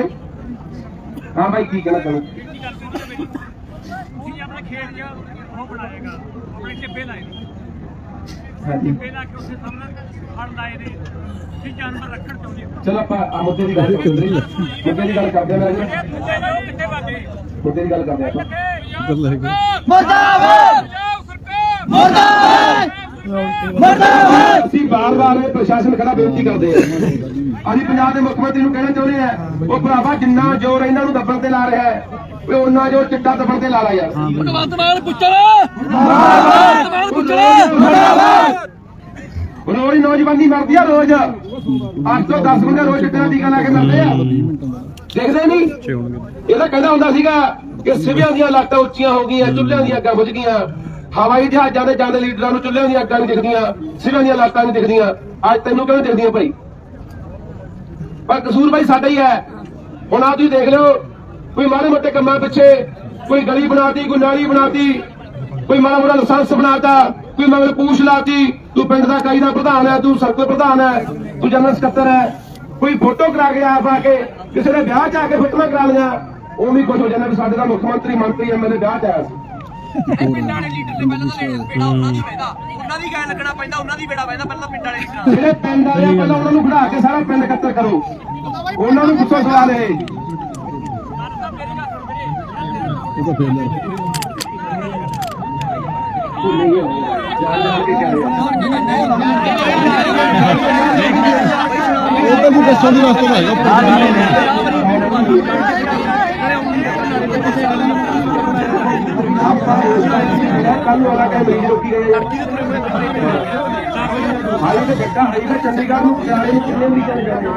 ਹਾਂ ਭਾਈ ਕੀ ਕਹਿਣਾ ਤੁਸੀਂ ਆਪਣਾ ਖੇਤ ਜਿਹਾ ਉਹ ਬਣਾਏਗਾ ਆਪਣੇ ਟਿੱਬੇ ਲਾਏ ਨੇ। ਟਿੱਬੇ ਲਾ ਕੇ ਉੱਥੇ ਸਾਹਮਣੇ ਫੜ ਲਾਏ ਨੇ। ਤੁਸੀਂ ਜਾਨਵਰ ਰੱਖਣ ਚਾਹੁੰਦੇ ਹੋ? ਚਲੋ ਆਪਾਂ ਆ ਮੁੱਦੇ ਦੀ ਗੱਲ ਕਰਦੇ ਹਾਂ। ਮੁੱਦੇ ਦੀ ਗੱਲ ਕਰਦੇ ਹਾਂ ਇਹ ਮੁੱਦੇ ਜੋ ਕਿੱਥੇ ਵਾਗੇ ਮੁੱਦੇ ਦੀ ਗੱਲ ਕਰਦੇ ਹਾਂ ਆਪਾਂ। ਮੁਰਦਾਬਾਦ! ਮੁਰਦਾਬਾਦ! ਮੁਰਦਾਬਾਦ! ਅਸੀਂ ਬਾਰ-ਬਾਰ ਇਹ ਪ੍ਰਸ਼ਾਸਨ ਖੜਾ ਬੇਨਤੀ ਕਰਦੇ ਹਾਂ। ਅਸੀਂ ਪੰਜਾਬ ਦੇ ਮੁੱਖ ਮੰਤਰੀ ਨੂੰ ਕਹਿਣਾ ਚਾਹੁੰਦੇ ਆ ਉਹ ਭਰਾਵਾ ਜਿੰਨਾ ਜ਼ੋਰ ਇਹਨਾਂ ਨੂੰ ਦੱਬਣ ਤੇ ਲਾ ਰਿਹਾ ਹੈ ਉਹ ਉਹਨਾਂ ਜ਼ੋਰ ਚਿੱਟਾ ਦੱਬਣ ਤੇ ਲਾ ਲਾ ਯਾਰ ਭਗਵੰਤ ਮਾਨ ਪੁੱਛਲ ਰੋਜ਼ ਨੌਜਵਾਨੀ ਮਰਦੀ ਆ ਰੋਜ਼। 8 ਤੋਂ 10 ਬੰਦੇ ਰੋਜ਼ ਚਿੱਟੇ ਦਾ ਟੀਕਾ ਲਾ ਕੇ ਮਰਦੇ ਆ। ਦੇਖਦੇ ਨਹੀਂ? ਇਹ ਤਾਂ ਕਹਿੰਦਾ ਹੁੰਦਾ ਸੀਗਾ ਕਿ ਸਿਵਿਆਂ ਦੀਆਂ ਲਾਟਾਂ ਉੱਚੀਆਂ ਹੋ ਗਈਆਂ, ਚੁੱਲ੍ਹਿਆਂ ਦੀਆਂ ਅੱਗਾਂ ਬੁਝ ਗਈਆਂ। ਹਵਾਈ ਜਹਾਜ਼ਾਂ ਦੇ ਜਾਂਦੇ ਲੀਡਰਾਂ ਨੂੰ ਚੁੱਲ੍ਹਿਆਂ ਦੀਆਂ ਅੱਗਾਂ ਨਹੀਂ ਦਿਖਦੀਆਂ, ਸਿਵਿਆਂ ਦੀਆਂ ਲਾਟਾਂ ਨਹੀਂ ਦਿਖਦੀਆਂ। ਅੱਜ ਤੈਨੂੰ ਕਿਉਂ ਨੀ ਦਿਖਦੀਆਂ ਭਾਈ? ਪਰ ਕਸੂਰ ਭਾਈ ਸਾਡਾ ਹੀ ਹੈ। ਹੁਣ ਆ ਤੁਸੀਂ ਦੇਖ ਲਿਓ, ਕੋਈ ਮਾੜੇ ਮੋਟੇ ਕੰਮਾਂ ਪਿੱਛੇ, ਕੋਈ ਗਲੀ ਬਣਾਤੀ, ਕੋਈ ਨਾਲੀ ਬਣਾਤੀ ਕੋਈ ਮਾੜਾ ਮੋਟਾ ਲਾਇਸੈਂਸ ਬਣਾਤਾ ਕੋਈ ਮਗਰ ਪੂਛ ਲਾਤੀ ਤੂੰ ਪਿੰਡ ਦਾ ਕਾਈ ਦਾ ਪ੍ਰਧਾਨ ਹੈ ਤੂੰ ਸਰਕਲ ਪ੍ਰਧਾਨ ਹੈ ਤੂੰ ਜਨਰਲ ਸਕੱਤਰ ਹੈ ਕੋਈ ਫੋਟੋ ਕਰਾ ਕੇ ਆਪ ਆ ਕੇ ਕਿਸੇ ਦੇ ਵਿਆਹ ਚ ਆ ਕੇ ਫੋਟੋਆਂ ਕਰਾ ਲਈਆਂ ਉਹ ਵੀ ਕੁਝ ਹੋ ਜਾਂਦਾ ਵੀ ਸਾਡੇ ਦਾ ਮੁੱਖ ਮੰਤਰੀ ਮੰਤਰੀ ਐਮਐਲਏ ਵਿਆਹ ਚ ਆਇਆ ਸੀ। ਪਿੰਡਾਂ ਵਾਲੇ ਲੀਡਰ ਦੇ ਪਹਿਲਾਂ ਤਾਂ ਬੇੜਾ ਉਹਨਾਂ ਦੀ ਪੈਦਾ। ਉਹਨਾਂ ਦੀ ਗੱਲ ਲੱਗਣਾ ਪੈਂਦਾ ਉਹਨਾਂ ਦੀ ਬੇੜਾ ਪੈਂਦਾ ਪਹਿਲਾਂ ਪਿੰਡ ਵਾਲੇ ਲੀਡਰਾਂ ਦਾ। ਜਿਹੜੇ ਪਿੰਡ ਵਾਲੇ ਪਹਿਲਾਂ ਉਹਨਾਂ ਨੂੰ ਖੜਾ ਕੇ ਸਾਰਾ ਪਿੰਡ ਇਕੱਤਰ ਕਰੋ। ਉਹਨਾਂ ਨੂੰ ਪੁੱਛੋ ਸਵਾਲ ਇਹ। ਉਹ ਤਾਂ ਫੇਲ ਨਹੀਂ ਉਹ ਤਾਂ ਵੀ ਦੱਸਣ ਦੀ ਵਾਸਤੇ ਭਾਈ ਕੱਲ ਮਰੀਜ਼ ਰੋਕੀ ਗਏ ਬੱਟਾ ਹਾਈ ਚੰਡੀਗੜ੍ਹ ਨੂੰ ਪਟਿਆਲੇ ਕਿੰਨੇ ਮਰੀਜ਼ਾਂ ਨੇ ਜਾਣੇ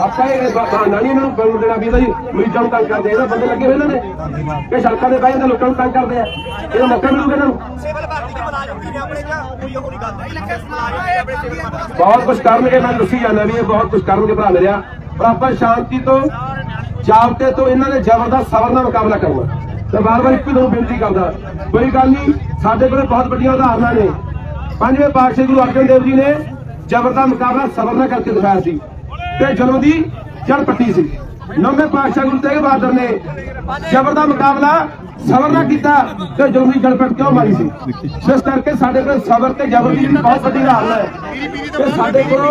ਆਪਾਂ ਇਹ ਬਹਾਨਾ ਨਹੀਂ ਇਹਨਾਂ ਨੂੰ ਬੋਲ ਦੇਣਾ ਵੀ ਇਹਦਾ ਜੀ ਮਰੀਜ਼ਾਂ ਨੂੰ ਤੰਗ ਕਰਦੇ ਆ। ਇਹਦਾ ਬੰਦੇ ਲੱਗੇ ਹੋਏ ਇਹਨਾਂ ਨੇ ਇਹ ਸੜਕਾਂ ਤੇ ਬਹਿ ਜਾਂਦੇ, ਲੋਕਾਂ ਨੂੰ ਤੰਗ ਕਰਦੇ ਆ ਇਹਦਾ ਮੌਕਾ ਮਿਲੂਗਾ ਇਹਨਾਂ ਨੂੰ ਸਿਵਲ ਭਰਤੀ ਦੇ ਮੁਲਾਜ਼ਮ ਵੀ ਨੇ ਆਪਣੇ ਚ। ਕੋਈ ਹੋਰ ਗੱਲ ਨਹੀਂ ਲੱਗੇ ਮੁਲਾਜ਼ਮ ਵੀ ਆਪਣੇ ਸਿਵਲ ਭਰਤੀ ਬਹੁਤ ਕੁਝ ਕਰਨਗੇ ਮੈਂ ਦੱਸੀ ਜਾਂਦਾ ਵੀ ਇਹ ਬਹੁਤ ਕੁਝ ਕਰਨਗੇ ਭਰਾ ਮੇਰਿਆ। ਪਰ ਆਪਾਂ ਸ਼ਾਂਤੀ ਤੋਂ ਜਾਬਤੇ ਤੋਂ ਇਹਨਾਂ ਦੇ ਜ਼ਬਰਦਸਤ ਸਬਰ ਨਾਲ ਮੁਕਾਬਲਾ ਕਰਨਾ। ਤੇ ਵਾਰ-ਵਾਰ ਇੱਕੋ ਨੂੰ ਬੇਨਤੀ ਕਰਦਾ। ਕੋਈ ਗੱਲ ਨਹੀਂ ਸਾਡੇ ਕੋਲ ਬਹੁਤ ਵੱਡੀਆਂ ਉਦਾਹਰਨਾਂ ਨੇ। ਪੰਜਵੇਂ ਪਾਤਸ਼ਾਹ ਗੁਰੂ ਅਰਜਨ ਦੇਵ ਜੀ ਨੇ ਜ਼ਬਰਦਸਤ ਮੁਕਾਬਲਾ ਸਬਰ ਨਾਲ ਕਰਕੇ ਦਿਖਾਇਆ ਸੀ। ਤੇ ਜਨਮ ਦੀ ਜੜ ਪੱਟੀ ਸੀ। ਨੌਵੇਂ ਪਾਤਸ਼ਾਹ ਗੁਰੂ ਤੇਗ ਬਹਾਦਰ ਨੇ ਜ਼ਬਰਦਸਤ ਮੁਕਾਬਲਾ ਸਬਰ ਨਾਲ ਕੀਤਾ, ਤੇ ਜਨਮ ਦੀ ਜੜ ਕਿਉਂ ਮਾਰੀ ਸੀ? ਇਸ ਕਰਕੇ ਸਾਡੇ ਕੋਲ ਸਬਰ ਤੇ ਜ਼ਬਰ ਦੀ ਬਹੁਤ ਵੱਡੀ ਉਦਾਹਰਨ ਹੈ। ਤੇ ਸਾਡੇ ਕੋਲ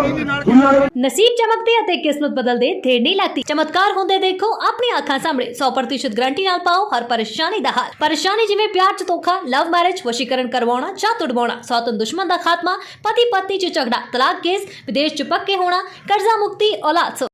ਦੁਨੀਆ ਦੇ ਨਸੀਬ ਚਮਕਦੇ ਅਤੇ ਕਿਸਮਤ ਬਦਲਦੇ ਦੇਰ ਨਹੀਂ ਲੱਗਦੀ ਚਮਤਕਾਰ ਹੁੰਦੇ ਦੇਖੋ ਆਪਣੀ ਅੱਖਾਂ ਸਾਹਮਣੇ। 100% ਗਰੰਟੀ ਨਾਲ ਪਾਓ ਹਰ ਪਰੇਸ਼ਾਨੀ ਦਾ ਹੱਲ। ਪਰੇਸ਼ਾਨੀ ਜਿਵੇਂ ਪਿਆਰ ਚ ਧੋਖਾ, ਲਵ ਮੈਰਿਜ ਵਸ਼ੀਕਰਨ ਕਰਵਾਉਣਾ ਜਾਂ ਤੁੜਵਾਉਣਾ ਸੌਤਨ ਦੁਸ਼ਮਣ ਦਾ ਖਾਤਮਾ ਪਤੀ ਪਤਨੀ ਚ ਝਗੜਾ, ਤਲਾਕ ਕੇਸ, ਵਿਦੇਸ਼ ਚ ਪੱਕੇ ਹੋਣਾ, ਕਰਜ਼ਾ ਮੁਕਤੀ, ਔਲਾਦ